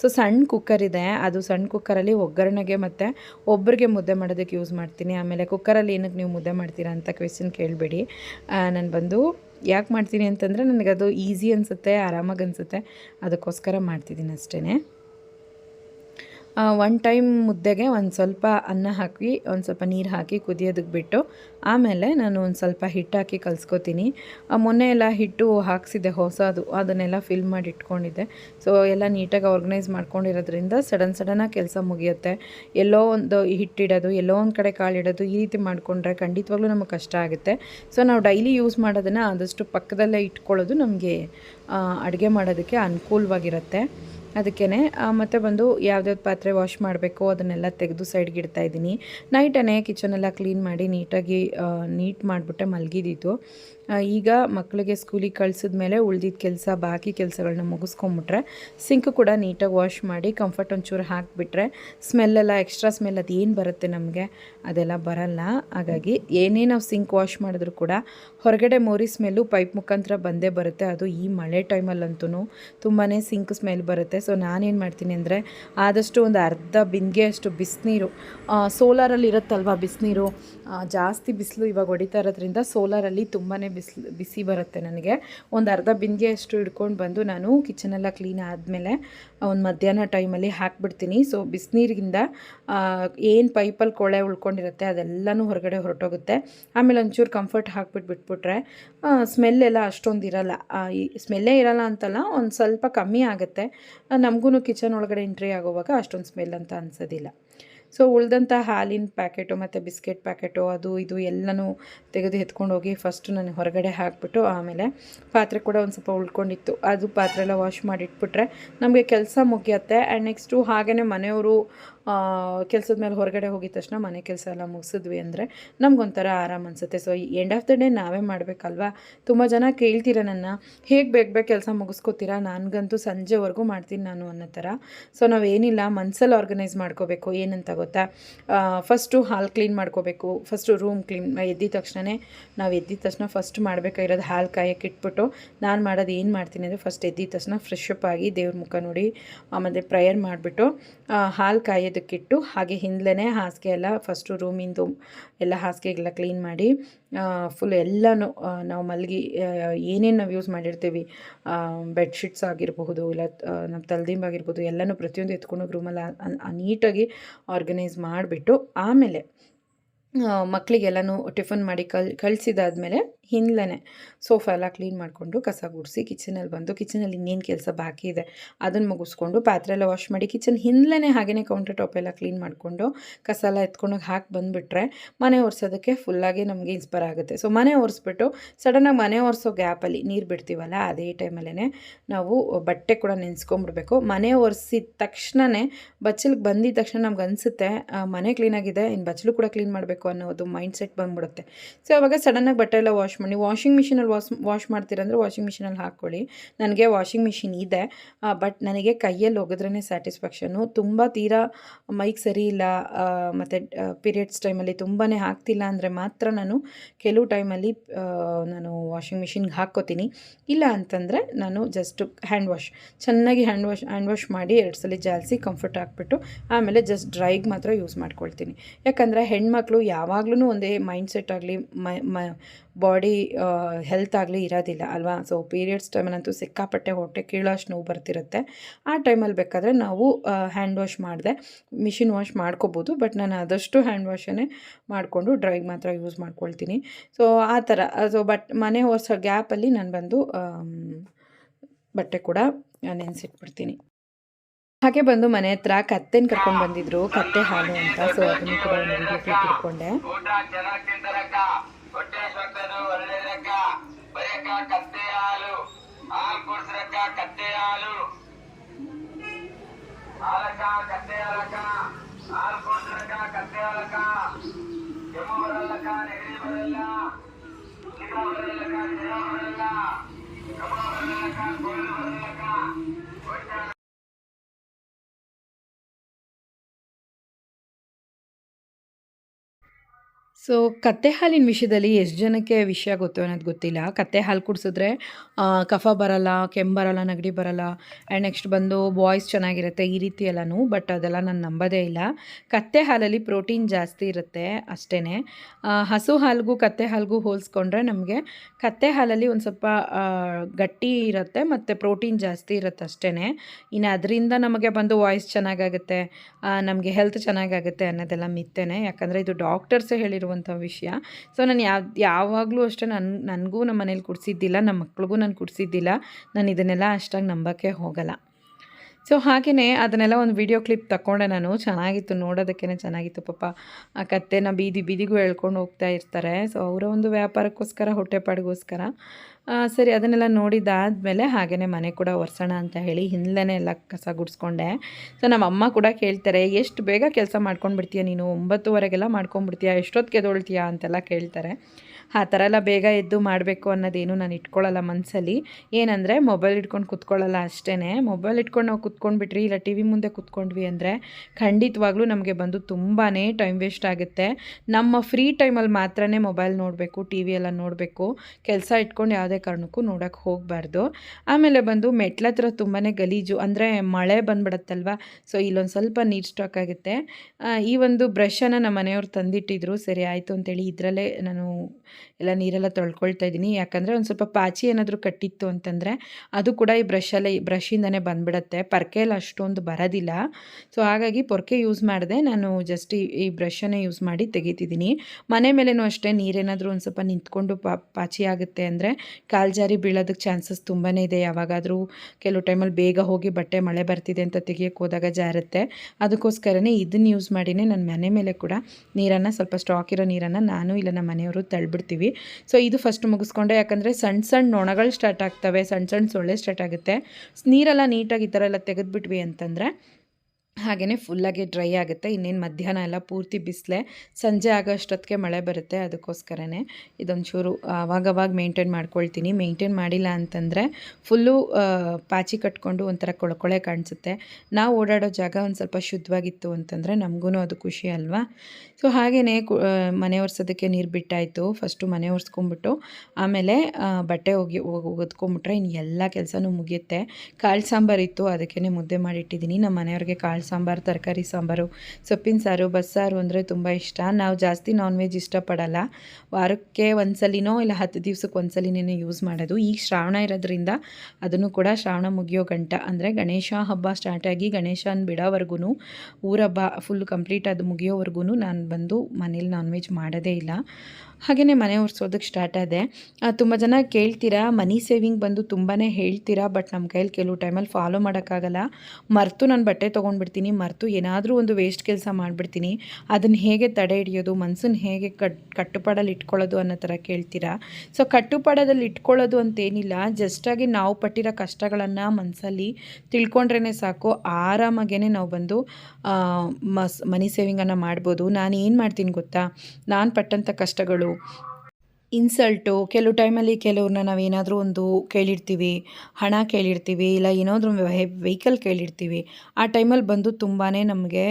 ಸೊ ಸಣ್ಣ ಕುಕ್ಕರ್ ಇದೆ. ಅದು ಸಣ್ಣ ಕುಕ್ಕರಲ್ಲಿ ಒಗ್ಗರಣೆಗೆ ಮತ್ತು ಒಬ್ರಿಗೆ ಮುದ್ದೆ ಮಾಡೋದಕ್ಕೆ ಯೂಸ್ ಮಾಡ್ತೀನಿ. ಆಮೇಲೆ ಕುಕ್ಕರಲ್ಲಿ ಏನಕ್ಕೆ ನೀವು ಮುದ್ದೆ ಮಾಡ್ತೀರಾ ಅಂತ ಕ್ವೆಶನ್ ಕೇಳಬೇಡಿ. ನಾನು ಬಂದು ಯಾಕೆ ಮಾಡ್ತೀನಿ ಅಂತಂದರೆ, ನನಗದು ಈಸಿ ಅನಿಸುತ್ತೆ, ಆರಾಮಾಗಿ ಅನಿಸುತ್ತೆ. ಅದಕ್ಕೋಸ್ಕರ ಮಾಡ್ತಿದ್ದೀನಿ ಅಷ್ಟೇ ಒನ್ ಟೈಮ್ ಮುದ್ದೆಗೆ ಒಂದು ಸ್ವಲ್ಪ ಅನ್ನ ಹಾಕಿ, ಒಂದು ಸ್ವಲ್ಪ ನೀರು ಹಾಕಿ ಕುದಿಯೋದಕ್ಕೆ ಬಿಟ್ಟು, ಆಮೇಲೆ ನಾನು ಒಂದು ಸ್ವಲ್ಪ ಹಿಟ್ಟು ಹಾಕಿ ಕಲಿಸ್ಕೋತೀನಿ. ಮೊನ್ನೆ ಎಲ್ಲ ಹಿಟ್ಟು ಹಾಕ್ಸಿದ್ದೆ ಹೊಸದು ಅದನ್ನೆಲ್ಲ ಫಿಲ್ ಮಾಡಿ ಇಟ್ಕೊಂಡಿದ್ದೆ. ಸೊ ಎಲ್ಲ ನೀಟಾಗಿ ಆರ್ಗನೈಸ್ ಮಾಡ್ಕೊಂಡಿರೋದ್ರಿಂದ ಸಡನ್ ಸಡನ್ನಾಗಿ ಕೆಲಸ ಮುಗಿಯುತ್ತೆ. ಎಲ್ಲೋ ಒಂದು ಹಿಟ್ಟಿಡೋದು, ಎಲ್ಲೋ ಒಂದು ಕಡೆ ಕಾಳಿಡೋದು ಈ ರೀತಿ ಮಾಡಿಕೊಂಡ್ರೆ ಖಂಡಿತವಾಗ್ಲೂ ನಮಗೆ ಕಷ್ಟ ಆಗುತ್ತೆ. ಸೊ ನಾವು ಡೈಲಿ ಯೂಸ್ ಮಾಡೋದನ್ನು ಆದಷ್ಟು ಪಕ್ಕದಲ್ಲೇ ಇಟ್ಕೊಳ್ಳೋದು ನಮಗೆ ಅಡುಗೆ ಮಾಡೋದಕ್ಕೆ ಅನುಕೂಲವಾಗಿರುತ್ತೆ. ಅದಕ್ಕೇ ಮತ್ತು ಬಂದು ಯಾವ್ದ್ಯಾವ್ದು ಪಾತ್ರೆ ವಾಶ್ ಮಾಡಬೇಕು, ಅದನ್ನೆಲ್ಲ ತೆಗೆದು ಸೈಡ್ಗೆ ಇಡ್ತಾ ಇದ್ದೀನಿ. ನೈಟನೇ ಕಿಚನೆಲ್ಲ ಕ್ಲೀನ್ ಮಾಡಿ ನೀಟಾಗಿ ನೀಟ್ ಮಾಡಿಬಿಟ್ಟೆ ಮಲಗಿದ್ದಿತ್ತು ಈಗ ಮಕ್ಕಳಿಗೆ ಸ್ಕೂಲಿಗೆ ಕಳಿಸಿದ ಮೇಲೆ ಉಳ್ದಿದ್ದ ಕೆಲಸ, ಬಾಕಿ ಕೆಲಸಗಳನ್ನ ಮುಗಿಸ್ಕೊಂಬಿಟ್ರೆ ಸಿಂಕ್ ಕೂಡ ನೀಟಾಗಿ ವಾಶ್ ಮಾಡಿ ಕಂಫರ್ಟ್ ಒಂಚೂರು ಹಾಕಿಬಿಟ್ರೆ ಸ್ಮೆಲ್ಲೆಲ್ಲ ಎಕ್ಸ್ಟ್ರಾ ಸ್ಮೆಲ್ ಅದು ಏನು ಬರುತ್ತೆ ನಮಗೆ? ಅದೆಲ್ಲ ಬರಲ್ಲ. ಹಾಗಾಗಿ ಏನೇ ನಾವು ಸಿಂಕ್ ವಾಶ್ ಮಾಡಿದ್ರು ಕೂಡ ಹೊರಗಡೆ ಮೋರಿ ಸ್ಮೆಲ್ಲು ಪೈಪ್ ಮುಖಾಂತರ ಬಂದೇ ಬರುತ್ತೆ. ಅದು ಈ ಮಳೆ ಟೈಮಲ್ಲಂತೂ ತುಂಬಾ ಸಿಂಕ್ ಸ್ಮೆಲ್ ಬರುತ್ತೆ. ಸೊ ನಾನೇನು ಮಾಡ್ತೀನಿ ಅಂದರೆ ಆದಷ್ಟು ಒಂದು ಅರ್ಧ ಬಿಂದಿಗೆ ಅಷ್ಟು ಬಿಸಿನೀರು ಸೋಲಾರಲ್ಲಿ ಇರುತ್ತಲ್ವ ಬಿಸಿನೀರು? ಜಾಸ್ತಿ ಬಿಸಿಲು ಇವಾಗ ಹೊಡಿತಾ ಇರೋದ್ರಿಂದ ಸೋಲಾರಲ್ಲಿ ತುಂಬಾ ಬಿಸಿಲು ಬಿಸಿ ಬರುತ್ತೆ ನನಗೆ. ಒಂದು ಅರ್ಧ ಬಿಂದಿಗೆ ಅಷ್ಟು ಹಿಡ್ಕೊಂಡು ಬಂದು ನಾನು ಕಿಚನೆಲ್ಲ ಕ್ಲೀನ್ ಆದಮೇಲೆ ಒಂದು ಮಧ್ಯಾಹ್ನ ಟೈಮಲ್ಲಿ ಹಾಕ್ಬಿಡ್ತೀನಿ. ಸೊ ಬಿಸಿನೀರಿಗಿಂದ ಏನು ಪೈಪಲ್ಲಿ ಕೊಳೆ ಉಳ್ಕೊಂಡಿರುತ್ತೆ ಅದೆಲ್ಲನೂ ಹೊರಗಡೆ ಹೊರಟೋಗುತ್ತೆ. ಆಮೇಲೆ ಒಂಚೂರು ಕಂಫರ್ಟ್ ಹಾಕ್ಬಿಟ್ಟು ಬಿಟ್ಬಿಟ್ರೆ ಸ್ಮೆಲ್ ಎಲ್ಲ ಅಷ್ಟೊಂದು ಇರಲ್ಲ. ಈ ಸ್ಮೆಲ್ಲೇ ಇರಲ್ಲ ಅಂತಲ್ಲ, ಒಂದು ಸ್ವಲ್ಪ ಕಮ್ಮಿ ಆಗುತ್ತೆ. ನಮಗೂ ಕಿಚನ್ ಒಳಗಡೆ ಎಂಟ್ರಿ ಆಗೋವಾಗ ಅಷ್ಟೊಂದು ಸ್ಮೆಲ್ ಅಂತ ಅನ್ಸೋದಿಲ್ಲ. ಸೊ ಉಳಿದಂಥ ಹಾಲಿನ ಪ್ಯಾಕೆಟು ಮತ್ತು ಬಿಸ್ಕೆಟ್ ಪ್ಯಾಕೆಟು ಅದು ಇದು ಎಲ್ಲನೂ ತೆಗೆದು ಎತ್ಕೊಂಡು ಹೋಗಿ ಫಸ್ಟು ನಾನು ಹೊರಗಡೆ ಹಾಕಿಬಿಟ್ಟು ಆಮೇಲೆ ಪಾತ್ರೆ ಕೂಡ ಒಂದು ಸ್ವಲ್ಪ ಉಳ್ಕೊಂಡಿತ್ತು. ಅದು ಪಾತ್ರೆ ಎಲ್ಲ ವಾಶ್ ಮಾಡಿಟ್ಬಿಟ್ರೆ ನಮಗೆ ಕೆಲಸ ಮುಗಿಯತ್ತೆ. ಆ್ಯಂಡ್ ನೆಕ್ಸ್ಟು ಹಾಗೆಯೇ ಮನೆಯವರು ಕೆಲಸದ ಮೇಲೆ ಹೊರಗಡೆ ಹೋಗಿದ ತಕ್ಷಣ ಮನೆ ಕೆಲಸ ಎಲ್ಲ ಮುಗಿಸಿದ್ವಿ ಅಂದರೆ ನಮಗೊಂಥರ ಆರಾಮ್ ಅನಿಸುತ್ತೆ. So end of the day ನಾವೇ ಮಾಡಬೇಕಲ್ವಾ? ತುಂಬ ಜನ ಕೇಳ್ತೀರ ನನ್ನ, ಹೇಗೆ ಬೇಗ ಬೇಗ ಕೆಲಸ ಮುಗಿಸ್ಕೋತೀರಾ? ನನಗಂತೂ ಸಂಜೆವರೆಗೂ ಮಾಡ್ತೀನಿ ನಾನು ಅನ್ನೋ ಥರ ಸೊ ನಾವೇನಿಲ್ಲ ಮನ್ಸಲ್ಲಿ ಆರ್ಗನೈಸ್ ಮಾಡ್ಕೋಬೇಕು. ಏನಂತ ಗೊತ್ತಾ? ಫಸ್ಟು ಹಾಲು ಕ್ಲೀನ್ ಮಾಡ್ಕೋಬೇಕು. ಫಸ್ಟು ರೂಮ್ ಕ್ಲೀನ್ ಎದ್ದಿದ ತಕ್ಷಣವೇ ನಾವು ಎದ್ದಿದ ತಕ್ಷಣ ಫಸ್ಟ್ ಮಾಡಬೇಕಾಗಿರೋದು ಹಾಲು ಕಾಯಕ್ಕೆ ಇಟ್ಬಿಟ್ಟು ನಾನು ಮಾಡೋದು ಏನು ಮಾಡ್ತೀನಿ ಅಂದರೆ ಫಸ್ಟ್ ಎದ್ದಿದ ತಕ್ಷಣ ಫ್ರೆಶ್ ಅಪ್ ಆಗಿ ದೇವ್ರ ಮುಖ ನೋಡಿ, ಆಮೇಲೆ ಪ್ರೇಯರ್ ಮಾಡಿಬಿಟ್ಟು ಹಾಲು ಕಾಯೋದಕ್ಕಿಟ್ಟು ಹಾಗೆ ಹಿಂದ್ಲೇ ಹಾಸಿಗೆ ಎಲ್ಲ ಫಸ್ಟು ರೂಮಿಂದು ಎಲ್ಲ ಹಾಸಿಗೆಗೆಲ್ಲ ಕ್ಲೀನ್ ಮಾಡಿ ಫುಲ್ ಎಲ್ಲನೂ ನಾವು ಮಲಗಿ ಏನೇನು ನಾವು ಯೂಸ್ ಮಾಡಿರ್ತೀವಿ ಬೆಡ್ಶೀಟ್ಸ್ ಆಗಿರಬಹುದು ಇಲ್ಲ ನಮ್ಮ ತಲೆದಿಂಬು ಆಗಿರ್ಬೋದು ಎಲ್ಲನೂ ಪ್ರತಿಯೊಂದು ಎತ್ಕೊಂಡು ರೂಮಲ್ಲಿ ನೀಟಾಗಿ ಆರ್ಗನೈಸ್ ಮಾಡಿಬಿಟ್ಟು ಆಮೇಲೆ ಮಕ್ಕಳಿಗೆಲ್ಲನೂ ಟಿಫನ್ ಮಾಡಿ ಕಲ್ ಕಳಿಸಿದಾದ್ಮೇಲೆ ಹಿಂದ್ಲೇ ಸೋಫಾ ಎಲ್ಲ ಕ್ಲೀನ್ ಮಾಡಿಕೊಂಡು ಕಸ ಗುಡಿಸಿ ಕಿಚನಲ್ಲಿ ಬಂದು ಕಿಚನಲ್ಲಿ ಇನ್ನೇನು ಕೆಲಸ ಬಾಕಿ ಇದೆ ಅದನ್ನು ಮುಗಿಸ್ಕೊಂಡು ಪಾತ್ರೆ ಎಲ್ಲ ವಾಶ್ ಮಾಡಿ ಕಿಚನ್ ಹಿಂದಲೇ ಹಾಗೆಯೇ ಕೌಂಟರ್ ಟಾಪ್ ಎಲ್ಲ ಕ್ಲೀನ್ ಮಾಡಿಕೊಂಡು ಕಸ ಎಲ್ಲ ಎತ್ಕೊಂಡೋಗಿ ಹಾಕಿ ಬಂದುಬಿಟ್ರೆ ಮನೆ ಒರೆಸೋದಕ್ಕೆ ಫುಲ್ಲಾಗಿ ನಮಗೆ ಇನ್ಸ್ಪೈರ್ ಆಗುತ್ತೆ. ಸೊ ಮನೆ ಒರೆಸ್ಬಿಟ್ಟು ಸಡನ್ನಾಗಿ ಮನೆ ಒರೆಸೋ ಗ್ಯಾಪಲ್ಲಿ ನೀರು ಬಿಡ್ತೀವಲ್ಲ ಅದೇ ಟೈಮಲ್ಲೇ ನಾವು ಬಟ್ಟೆ ಕೂಡ ನೆನೆಸ್ಕೊಂಬಿಡ್ಬೇಕು. ಮನೆ ಒರೆಸಿದ ತಕ್ಷಣವೇ ಬಚ್ಚಲಿಗೆ ಬಂದಿದ ತಕ್ಷಣ ನಮ್ಗೆ ಅನಿಸುತ್ತೆ ಮನೆ ಕ್ಲೀನಾಗಿದೆ ಇನ್ನು ಬಚ್ಚಲು ಕೂಡ ಕ್ಲೀನ್ ಮಾಡಬೇಕು ಅನ್ನೋದು ಮೈಂಡ್ ಸೆಟ್ ಬಂದ್ಬಿಡುತ್ತೆ ಸೊ ಅವಾಗ ಸಡನ್ನಾಗಿ ಬಟ್ಟೆ ಎಲ್ಲ ವಾಶ್ ಮಾಡಿ ವಾಷಿಂಗ್ ಮಿಷಿನಲ್ಲಿ ವಾಶ್ ವಾಶ್ ಮಾಡ್ತೀರಂದ್ರೆ ವಾಷಿಂಗ್ ಮಿಷಿನಲ್ಲಿ ಹಾಕ್ಕೊಳ್ಳಿ. ನನಗೆ ವಾಷಿಂಗ್ ಮಿಷಿನ್ ಇದೆ ಬಟ್ ನನಗೆ ಕೈಯಲ್ಲಿ ಒಗೆದ್ರೇ ಸ್ಯಾಟಿಸ್ಫ್ಯಾಕ್ಷನು ತುಂಬ ತೀರಾ ಮೈಕ್ ಸರಿ ಇಲ್ಲ ಮತ್ತು ಪೀರಿಯಡ್ಸ್ ಟೈಮಲ್ಲಿ ತುಂಬಾ ಹಾಕ್ತಿಲ್ಲ ಅಂದರೆ ಮಾತ್ರ ನಾನು ಕೆಲವು ಟೈಮಲ್ಲಿ ನಾನು ವಾಷಿಂಗ್ ಮಿಷಿನ್ಗೆ ಹಾಕ್ಕೋತೀನಿ. ಇಲ್ಲ ಅಂತಂದರೆ ನಾನು ಜಸ್ಟ್ ಹ್ಯಾಂಡ್ ವಾಶ್ ಚೆನ್ನಾಗಿ ಹ್ಯಾಂಡ್ ವಾಶ್ ಹ್ಯಾಂಡ್ ವಾಶ್ ಮಾಡಿ ಎರಡು ಸಲ ಜಾಲಿಸಿ ಕಂಫರ್ಟ್ ಹಾಕ್ಬಿಟ್ಟು ಆಮೇಲೆ ಜಸ್ಟ್ ಡ್ರೈಗೆ ಮಾತ್ರ ಯೂಸ್ ಮಾಡ್ಕೊಳ್ತೀನಿ. ಯಾಕಂದರೆ ಹೆಣ್ಮಕ್ಳು ಯಾವಾಗ್ಲೂ ಒಂದೇ ಮೈಂಡ್ ಸೆಟ್ ಆಗಲಿ ಬಾಡಿ ಹೆಲ್ತ್ ಆಗಲಿ ಇರೋದಿಲ್ಲ ಅಲ್ವಾ? ಸೊ ಪೀರಿಯಡ್ಸ್ ಟೈಮಲ್ಲಂತೂ ಸಿಕ್ಕಾಪಟ್ಟೆ ಹೊಟ್ಟೆ ಕೀಳೋಷ್ಟು ನೋವು ಬರ್ತಿರುತ್ತೆ. ಆ ಟೈಮಲ್ಲಿ ಬೇಕಾದರೆ ನಾವು ಹ್ಯಾಂಡ್ ವಾಶ್ ಮಾಡಿದೆ ಮಿಷಿನ್ ವಾಶ್ ಮಾಡ್ಕೋಬೋದು ಬಟ್ ನಾನು ಆದಷ್ಟು ಹ್ಯಾಂಡ್ ವಾಶನ್ನೇ ಮಾಡಿಕೊಂಡು ಡ್ರೈಗೆ ಮಾತ್ರ ಯೂಸ್ ಮಾಡ್ಕೊಳ್ತೀನಿ. ಸೊ ಆ ಥರ. ಸೊ ಬಟ್ ಮನೆ ಹೊಸ ಗ್ಯಾಪಲ್ಲಿ ನಾನು ಬಂದು ಬಟ್ಟೆ ಕೂಡ ನೆನೆಸಿಟ್ಬಿಡ್ತೀನಿ. ಹಾಗೆ ಬಂದು ಮನೆ ಹತ್ರ ಕತ್ತೆನ ಕರ್ಕೊಂಡು ಬಂದಿದ್ರು, ಕತ್ತೆ ಹಾಲು ಅಂತ. ಸೊ ಅದನ್ನು ಕೂಡ ಇಟ್ಕೊಂಡೆ. ಕುಡ್ಸ್ರಕ್ಕ ಕತ್ತೆ ಹಾಲು ಹಾಲಕ್ಕ ಕತ್ತೆ ಹಾಲಕ್ಕ ಹಾಲು ಕುಡ್ಸ್ರಕ್ಕ ಕತ್ತೆ ಹಾಲಕ್ಕ ಕೆಮ್ಮು ಬರಲ್ಲಕ್ಕ ನೆಗಡಿ ಬರಲ್ಲ ನಿದ್ರ ಬರಲ್ಲಕ್ಕ ಸೊ ಕತ್ತೆ ಹಾಲಿನ ವಿಷಯದಲ್ಲಿ ಎಷ್ಟು ಜನಕ್ಕೆ ವಿಷಯ ಗೊತ್ತು ಅನ್ನೋದು ಗೊತ್ತಿಲ್ಲ. ಕತ್ತೆ ಹಾಲು ಕುಡಿಸಿದ್ರೆ ಕಫ ಬರಲ್ಲ, ಕೆಮ್ಮು ಬರಲ್ಲ, ನೆಗಡಿ ಬರಲ್ಲ ಆ್ಯಂಡ್ ನೆಕ್ಸ್ಟ್ ಬಂದು ವಾಯ್ಸ್ ಚೆನ್ನಾಗಿರುತ್ತೆ ಈ ರೀತಿ ಎಲ್ಲನೂ ಬಟ್ ಅದೆಲ್ಲ ನಾನು ನಂಬೋದೇ ಇಲ್ಲ. ಕತ್ತೆ ಹಾಲಲ್ಲಿ ಪ್ರೋಟೀನ್ ಜಾಸ್ತಿ ಇರುತ್ತೆ ಅಷ್ಟೇ ಹಸು ಹಾಲಿಗೂ ಕತ್ತೆ ಹಾಲಿಗೂ ಹೋಲಿಸ್ಕೊಂಡ್ರೆ ನಮಗೆ ಕತ್ತೆ ಹಾಲಲ್ಲಿ ಒಂದು ಸ್ವಲ್ಪ ಗಟ್ಟಿ ಇರುತ್ತೆ ಮತ್ತು ಪ್ರೋಟೀನ್ ಜಾಸ್ತಿ ಇರುತ್ತೆ ಅಷ್ಟೇ ಇನ್ನು ಅದರಿಂದ ನಮಗೆ ಬಂದು ವಾಯ್ಸ್ ಚೆನ್ನಾಗಾಗುತ್ತೆ ನಮಗೆ ಹೆಲ್ತ್ ಚೆನ್ನಾಗಾಗುತ್ತೆ ಅನ್ನೋದೆಲ್ಲ ಮಿತ್ತೇನೆ. ಯಾಕಂದರೆ ಇದು ಡಾಕ್ಟರ್ಸೇ ಹೇಳಿರುವಂಥ ವಿಷಯ. ಸೊ ನಾನು ಯಾವ, ಯಾವಾಗಲೂ ಅಷ್ಟೇ ನನ್ನ ನನಗೂ ನಮ್ಮ ಮನೇಲಿ ಕುಡಿಸಿದ್ದಿಲ್ಲ ನಮ್ಮ ಮಕ್ಳಿಗೂ ನಾನು ಕುಡಿಸಿದ್ದಿಲ್ಲ, ನಾನು ಇದನ್ನೆಲ್ಲ ಅಷ್ಟಾಗಿ ನಂಬೋಕ್ಕೆ ಹೋಗಲ್ಲ. ಸೊ ಹಾಗೆಯೇ ಅದನ್ನೆಲ್ಲ ಒಂದು ವಿಡಿಯೋ ಕ್ಲಿಪ್ ತಗೊಂಡೆ ನಾನು, ಚೆನ್ನಾಗಿತ್ತು ನೋಡೋದಕ್ಕೇ ಚೆನ್ನಾಗಿತ್ತು. ಪಾಪ ಆ ಕತ್ತೆನ ಬೀದಿ ಬೀದಿಗೂ ಎಳ್ಕೊಂಡು ಹೋಗ್ತಾ ಇರ್ತಾರೆ. ಸೊ ಅವರ ಒಂದು ವ್ಯಾಪಾರಕ್ಕೋಸ್ಕರ, ಹೊಟ್ಟೆಪಾಡಿಗೋಸ್ಕರ. ಸರಿ, ಅದನ್ನೆಲ್ಲ ನೋಡಿದ್ದಾದಮೇಲೆ ಹಾಗೆಯೇ ಮನೆ ಕೂಡ ಒರೆಸೋಣ ಅಂತ ಹೇಳಿ ಹಿಂದಲೇ ಎಲ್ಲ ಕಸ ಗುಡಿಸ್ಕೊಂಡೆ. ಸೊ ನಮ್ಮ ಅಮ್ಮ ಕೂಡ ಕೇಳ್ತಾರೆ, ಎಷ್ಟು ಬೇಗ ಕೆಲಸ ಮಾಡ್ಕೊಂಡ್ಬಿಡ್ತೀಯ ನೀನು? ಒಂಬತ್ತುವರೆಗೆಲ್ಲ ಮಾಡ್ಕೊಂಡ್ಬಿಡ್ತೀಯ? ಎಷ್ಟೊತ್ತಿಗೆ ಎದ್ದೊಳ್ತೀಯ? ಅಂತೆಲ್ಲ ಕೇಳ್ತಾರೆ. ಆ ಥರ ಎಲ್ಲ ಬೇಗ ಎದ್ದು ಮಾಡಬೇಕು ಅನ್ನೋದೇನು ನಾನು ಇಟ್ಕೊಳ್ಳಲ್ಲ ಮನಸ್ಸಲ್ಲಿ ಏನಂದರೆ ಮೊಬೈಲ್ ಇಟ್ಕೊಂಡು ಕುತ್ಕೊಳ್ಳಲ್ಲ ಅಷ್ಟೇ ಮೊಬೈಲ್ ಇಟ್ಕೊಂಡು ನಾವು ಕುತ್ಕೊಂಡ್ಬಿಟ್ರಿ, ಇಲ್ಲ ಟಿ ವಿ ಮುಂದೆ ಕುತ್ಕೊಂಡ್ವಿ ಅಂದರೆ ಖಂಡಿತವಾಗ್ಲೂ ನಮಗೆ ಬಂದು ತುಂಬಾ ಟೈಮ್ ವೇಸ್ಟ್ ಆಗುತ್ತೆ. ನಮ್ಮ ಫ್ರೀ ಟೈಮಲ್ಲಿ ಮಾತ್ರ ಮೊಬೈಲ್ ನೋಡಬೇಕು ಟಿ ವಿ ಎಲ್ಲ ನೋಡಬೇಕು. ಕೆಲಸ ಇಟ್ಕೊಂಡು ಯಾವುದೇ ಕಾರಣಕ್ಕೂ ನೋಡೋಕ್ಕೆ ಹೋಗಬಾರ್ದು. ಆಮೇಲೆ ಬಂದು ಮೆಟ್ಲ ಹತ್ರ ತುಂಬಾ ಗಲೀಜು ಅಂದರೆ ಮಳೆ ಬಂದ್ಬಿಡತ್ತಲ್ವ? ಸೊ ಇಲ್ಲೊಂದು ಸ್ವಲ್ಪ ನೀರು ಸ್ಟಾಕ್ ಆಗುತ್ತೆ. ಈ ಒಂದು ಬ್ರಷನ್ನು ನಮ್ಮ ಮನೆಯವ್ರು ತಂದಿಟ್ಟಿದ್ರು. ಸರಿ, ಆಯಿತು ಅಂತೇಳಿ ಇದರಲ್ಲೇ ನಾನು ಎಲ್ಲ ನೀರೆಲ್ಲ ತೊಳ್ಕೊಳ್ತಾ ಇದ್ದೀನಿ. ಯಾಕಂದರೆ ಒಂದು ಸ್ವಲ್ಪ ಪಾಚಿ ಏನಾದರೂ ಕಟ್ಟಿತ್ತು ಅಂತಂದರೆ ಅದು ಕೂಡ ಈ ಬ್ರಷಲ್ಲೇ ಬ್ರಷಿಂದನೇ ಬಂದುಬಿಡತ್ತೆ. ಪರ್ಕೆಯಲ್ಲಿ ಅಷ್ಟೊಂದು ಬರೋದಿಲ್ಲ. ಸೊ ಹಾಗಾಗಿ ಪೊರ್ಕೆ ಯೂಸ್ ಮಾಡಿದೆ. ನಾನು ಜಸ್ಟ್ ಈ ಬ್ರಷನ್ನೇ ಯೂಸ್ ಮಾಡಿ ತೆಗಿತಿದ್ದೀನಿ. ಮನೆ ಮೇಲೇನೂ ಅಷ್ಟೇ ನೀರೇನಾದರೂ ಒಂದು ಸ್ವಲ್ಪ ನಿಂತ್ಕೊಂಡು ಪಾಚಿ ಆಗುತ್ತೆ ಅಂದರೆ ಕಾಲು ಜಾರಿ ಬೀಳೋದಕ್ಕೆ ಚಾನ್ಸಸ್ ತುಂಬಾ ಇದೆ. ಯಾವಾಗಾದರೂ ಕೆಲವು ಟೈಮಲ್ಲಿ ಬೇಗ ಹೋಗಿ ಬಟ್ಟೆ ಮಳೆ ಬರ್ತಿದೆ ಅಂತ ತೆಗಿಯೋಕ್ಕೆ ಹೋದಾಗ ಜಾರುತ್ತೆ. ಅದಕ್ಕೋಸ್ಕರನೇ ಇದನ್ನು ಯೂಸ್ ಮಾಡಿನೇ ನನ್ನ ಮನೆ ಮೇಲೆ ಕೂಡ ನೀರನ್ನು ಸ್ವಲ್ಪ ಸ್ಟಾಕ್ ಇರೋ ನೀರನ್ನು ನಾನು ಇಲ್ಲ ನಮ್ಮ ಮನೆಯವರು ತಳ್ಳಿಬಿಡ್ತೀವಿ ಸೊ ಇದು ಫಸ್ಟ್ ಮುಗಿಸ್ಕೊಂಡೆ. ಯಾಕಂದರೆ ಸಣ್ಣ ಸಣ್ಣ ನೊಣಗಳು ಸ್ಟಾರ್ಟ್ ಆಗ್ತವೆ. ಸಣ್ಣ ಸಣ್ಣ ಸೊಳ್ಳೆ ಸ್ಟಾರ್ಟ್ ಆಗುತ್ತೆ. ನೀರೆಲ್ಲ ನೀಟಾಗಿ ಈ ಥರ ಎಲ್ಲ ತೆಗೆದುಬಿಟ್ವಿ ಅಂತಂದರೆ ಹಾಗೆಯೇ ಫುಲ್ಲಾಗಿ ಡ್ರೈ ಆಗುತ್ತೆ. ಇನ್ನೇನು ಮಧ್ಯಾಹ್ನ ಎಲ್ಲ ಪೂರ್ತಿ ಬಿಸಿಲೆ, ಸಂಜೆ ಆಗೋ ಅಷ್ಟೊತ್ತಿಗೆ ಮಳೆ ಬರುತ್ತೆ ಅದಕ್ಕೋಸ್ಕರನೇ. ಇದೊಂಚೂರು ಆವಾಗವಾಗ ಮೇಂಟೈನ್ ಮಾಡ್ಕೊಳ್ತೀನಿ. ಮೇಂಟೈನ್ ಮಾಡಿಲ್ಲ ಅಂತಂದರೆ ಫುಲ್ಲು ಪಾಚಿ ಕಟ್ಕೊಂಡು ಒಂಥರ ಕೊಳಕೊಳೆ ಕಾಣಿಸುತ್ತೆ. ನಾವು ಓಡಾಡೋ ಜಾಗ ಒಂದು ಸ್ವಲ್ಪ ಶುದ್ಧವಾಗಿತ್ತು ಅಂತಂದರೆ ನಮಗೂ ಅದು ಖುಷಿ ಅಲ್ವಾ? ಸೊ ಹಾಗೆಯೇ ಮನೆ ಒರೆಸೋದಕ್ಕೆ ನೀರು ಬಿಟ್ಟಾಯಿತು. ಫಸ್ಟು ಮನೆ ಒರೆಸ್ಕೊಂಬಿಟ್ಟು ಆಮೇಲೆ ಬಟ್ಟೆ ಹೋಗಿ ಒಗೆದ್ಕೊಂಬಿಟ್ರೆ ಇನ್ನು ಎಲ್ಲ ಕೆಲಸನೂ ಮುಗಿಯುತ್ತೆ. ಕಾಳು ಸಾಂಬಾರು ಇತ್ತು ಅದಕ್ಕೇ ಮುದ್ದೆ ಮಾಡಿಟ್ಟಿದ್ದೀನಿ ನಮ್ಮ ಮನೆಯವ್ರಿಗೆ ಕಾಳು ಸಾಂಬಾರು, ತರಕಾರಿ ಸಾಂಬಾರು, ಸೊಪ್ಪಿನ ಸಾರು, ಬಸ್ಸಾರು ಅಂದರೆ ತುಂಬ ಇಷ್ಟ. ನಾವು ಜಾಸ್ತಿ ನಾನ್ ವೆಜ್ ಇಷ್ಟಪಡಲ್ಲ. ವಾರಕ್ಕೆ ಒಂದ್ಸಲಿನೋ ಇಲ್ಲ ಹತ್ತು ದಿವ್ಸಕ್ಕೆ ಒಂದ್ಸಲಿನೇ ಯೂಸ್ ಮಾಡೋದು. ಈಗ ಶ್ರಾವಣ ಇರೋದ್ರಿಂದ ಅದನ್ನು ಕೂಡ ಶ್ರಾವಣ ಮುಗಿಯೋ ಗಂಟ ಅಂದರೆ ಗಣೇಶ ಹಬ್ಬ ಸ್ಟಾರ್ಟ್ ಆಗಿ ಗಣೇಶನ ಬಿಡೋವರೆಗೂ ಊರಬ್ಬ ಫುಲ್ ಕಂಪ್ಲೀಟ್ ಅದು ಮುಗಿಯೋವರೆಗೂ ನಾನು ಬಂದು ಮನೇಲಿ ನಾನ್ ವೆಜ್ ಮಾಡೋದೇ ಇಲ್ಲ. ಹಾಗೆಯೇ ಮನೆ ಒರೆಸೋದಕ್ಕೆ ಸ್ಟಾರ್ಟ್ ಆದೆ. ತುಂಬ ಜನ ಕೇಳ್ತೀರಾ ಮನಿ ಸೇವಿಂಗ್ ಬಂದು ತುಂಬಾ ಹೇಳ್ತೀರಾ ಬಟ್ ನಮ್ಮ ಕೈಯಲ್ಲಿ ಕೆಲವು ಟೈಮಲ್ಲಿ ಫಾಲೋ ಮಾಡೋಕ್ಕಾಗಲ್ಲ. ಮರೆತು ನಾನು ಬಟ್ಟೆ ತೊಗೊಂಡ್ಬಿಡ್ತೀನಿ. ಮರೆತು ಏನಾದರೂ ಒಂದು ವೇಸ್ಟ್ ಕೆಲಸ ಮಾಡಿಬಿಡ್ತೀನಿ ಅದನ್ನು ಹೇಗೆ ತಡೆ ಹಿಡಿಯೋದು ಮನ್ಸನ್ನು ಹೇಗೆ ಕಟ್, ಕಟ್ಟುಪಾಡಲ್ಲಿ ಇಟ್ಕೊಳ್ಳೋದು ಅನ್ನೋ ಥರ ಕೇಳ್ತೀರಾ? ಸೊ ಕಟ್ಟುಪಾಡದಲ್ಲಿ ಇಟ್ಕೊಳ್ಳೋದು ಅಂತೇನಿಲ್ಲ ಜಸ್ಟಾಗಿ ನಾವು ಪಟ್ಟಿರೋ ಕಷ್ಟಗಳನ್ನು ಮನಸ್ಸಲ್ಲಿ ತಿಳ್ಕೊಂಡ್ರೇ ಸಾಕು ಆರಾಮಾಗೇ ನಾವು ಬಂದು ಮಸ್, ಮನಿ ಸೇವಿಂಗನ್ನು ಮಾಡ್ಬೋದು. ನಾನು ಏನು ಮಾಡ್ತೀನಿ ಗೊತ್ತಾ? ನಾನು ಪಟ್ಟಂಥ ಕಷ್ಟಗಳು ಇನ್ಸಲ್ಟು, ಕೆಲವು ಟೈಮಲ್ಲಿ ಕೆಲವ್ರನ್ನ ನಾವೇನಾದರೂ ಒಂದು ಕೇಳಿರ್ತೀವಿ, ಹಣ ಕೇಳಿರ್ತೀವಿ, ಇಲ್ಲ ಏನಾದರೂ ವೆಹಿಕಲ್ ಕೇಳಿರ್ತೀವಿ, ಆ ಟೈಮಲ್ಲಿ ಬಂದು ತುಂಬಾ ನಮಗೆ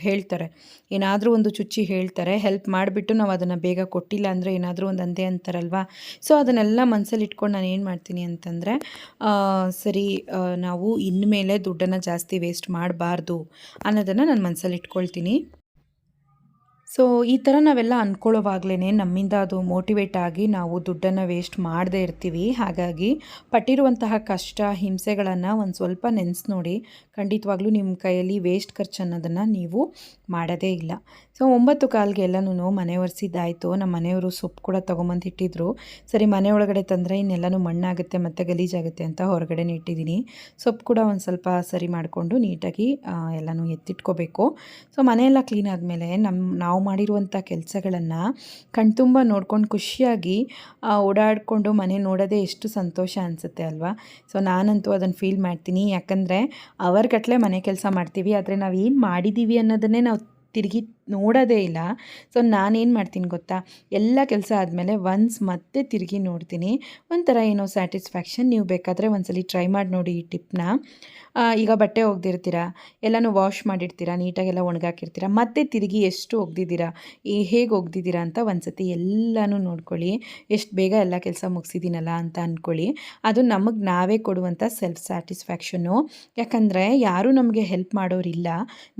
ಹೇಳ್ತಾರೆ. ಏನಾದರೂ ಒಂದು ಚುಚ್ಚಿ ಹೇಳ್ತಾರೆ, ಹೆಲ್ಪ್ ಮಾಡಿಬಿಟ್ಟು ನಾವು ಅದನ್ನು ಬೇಗ ಕೊಟ್ಟಿಲ್ಲ ಅಂದರೆ ಏನಾದರೂ ಒಂದು ಅಂದೇ ಅಂತಾರಲ್ವಾ? ಸೊ, ಅದನ್ನೆಲ್ಲ ಮನಸ್ಸಲ್ಲಿ ಇಟ್ಕೊಂಡು ನಾನು ಏನು ಮಾಡ್ತೀನಿ ಅಂತಂದರೆ ಸರಿ ನಾವು ಇನ್ಮೇಲೆ ದುಡ್ಡನ್ನು ಜಾಸ್ತಿ ವೇಸ್ಟ್ ಮಾಡಬಾರ್ದು ಅನ್ನೋದನ್ನು ನಾನು ಮನಸ್ಸಲ್ಲಿ ಇಟ್ಕೊಳ್ತೀನಿ. ಸೊ ಈ ಥರ ನಾವೆಲ್ಲ ಅಂದ್ಕೊಳ್ಳೋವಾಗ್ಲೇ ನಮ್ಮಿಂದ ಅದು ಮೋಟಿವೇಟ್ ಆಗಿ ನಾವು ದುಡ್ಡನ್ನು ವೇಸ್ಟ್ ಮಾಡದೇ ಇರ್ತೀವಿ. ಹಾಗಾಗಿ ಪಟ್ಟಿರುವಂತಹ ಕಷ್ಟ, ಹಿಂಸೆಗಳನ್ನು ಒಂದು ಸ್ವಲ್ಪ ನೆನೆಸಿ ನೋಡಿ ಖಂಡಿತವಾಗ್ಲೂ ನಿಮ್ಮ ಕೈಯಲ್ಲಿ ವೇಸ್ಟ್ ಖರ್ಚು ಅನ್ನೋದನ್ನು ನೀವು ಮಾಡೋದೇ ಇಲ್ಲ. ಸೊ ಒಂಬತ್ತು ಕಾಲಿಗೆ ಎಲ್ಲನೂ ಮನೆ ಒರೆಸಿದ್ದಾಯಿತು. ನಮ್ಮ ಮನೆಯವರು ಸೊಪ್ಪು ಕೂಡ ತೊಗೊಂಬಂದು ಇಟ್ಟಿದ್ರು. ಸರಿ, ಮನೆ ಒಳಗಡೆ ತಂದರೆ ಇನ್ನೆಲ್ಲನೂ ಮಣ್ಣಾಗುತ್ತೆ ಮತ್ತು ಗಲೀಜಾಗುತ್ತೆ ಅಂತ ಹೊರಗಡೆನೇ ಇಟ್ಟಿದ್ದೀನಿ. ಸೊಪ್ಪು ಕೂಡ ಒಂದು ಸ್ವಲ್ಪ ಸರಿ ಮಾಡಿಕೊಂಡು ನೀಟಾಗಿ ಎಲ್ಲನೂ ಎತ್ತಿಟ್ಕೋಬೇಕು. ಸೊ ಮನೆಯೆಲ್ಲ ಕ್ಲೀನ್ ಆದಮೇಲೆ ನಮ್ಮ ನಾವು ಮಾಡಿರುವಂಥ ಕೆಲಸಗಳನ್ನು ಕಣ್ತುಂಬ ನೋಡ್ಕೊಂಡು ಖುಷಿಯಾಗಿ ಓಡಾಡಿಕೊಂಡು ಮನೆ ನೋಡೋದೇ ಎಷ್ಟು ಸಂತೋಷ ಅನಿಸುತ್ತೆ ಅಲ್ವಾ? ಸೊ ನಾನಂತೂ ಅದನ್ನು ಫೀಲ್ ಮಾಡ್ತೀನಿ. ಯಾಕಂದರೆ, ಅವರ್ಗಟ್ಲೆ ಮನೆ ಕೆಲಸ ಮಾಡ್ತೀವಿ, ಆದರೆ ನಾವು ಏನು ಮಾಡಿದ್ದೀವಿ ಅನ್ನೋದನ್ನೇ ನಾವು ತಿರುಗಿ ನೋಡೋದೇ ಇಲ್ಲ. ಸೊ ನಾನೇನು ಮಾಡ್ತೀನಿ ಗೊತ್ತಾ? ಎಲ್ಲ ಕೆಲಸ ಆದಮೇಲೆ ಒನ್ಸ್ ಮತ್ತೆ ತಿರುಗಿ ನೋಡ್ತೀನಿ. ಒಂಥರ ಏನೋ ಸ್ಯಾಟಿಸ್ಫ್ಯಾಕ್ಷನ್ ನೀವು ಬೇಕಾದರೆ ಒಂದ್ಸಲಿ ಟ್ರೈ ಮಾಡಿ ನೋಡಿ ಈ ಟಿಪ್ನ ಈಗ ಬಟ್ಟೆ ಒಗ್ದಿರ್ತೀರ? ಎಲ್ಲನೂ ವಾಶ್ ಮಾಡಿರ್ತೀರಾ? ನೀಟಾಗೆಲ್ಲ ಒಣಗಾಕಿರ್ತೀರ? ಮತ್ತೆ ತಿರುಗಿ ಎಷ್ಟು ಒಗ್ದಿದ್ದೀರಾ? ಹೇಗೆ ಒಗ್ದಿದ್ದೀರಾ ಅಂತ ಒಂದ್ಸತಿ ಎಲ್ಲನೂ ನೋಡ್ಕೊಳ್ಳಿ. ಎಷ್ಟು ಬೇಗ ಎಲ್ಲ ಕೆಲಸ ಮುಗಿಸಿದ್ದೀನಲ್ಲ ಅಂತ ಅಂದ್ಕೊಳ್ಳಿ ಅದು ನಮಗೆ ನಾವೇ ಕೊಡುವಂಥ ಸೆಲ್ಫ್ ಸ್ಯಾಟಿಸ್ಫ್ಯಾಕ್ಷನ್ನು ಯಾಕಂದರೆ ಯಾರೂ ನಮಗೆ ಹೆಲ್ಪ್ ಮಾಡೋರಿಲ್ಲ.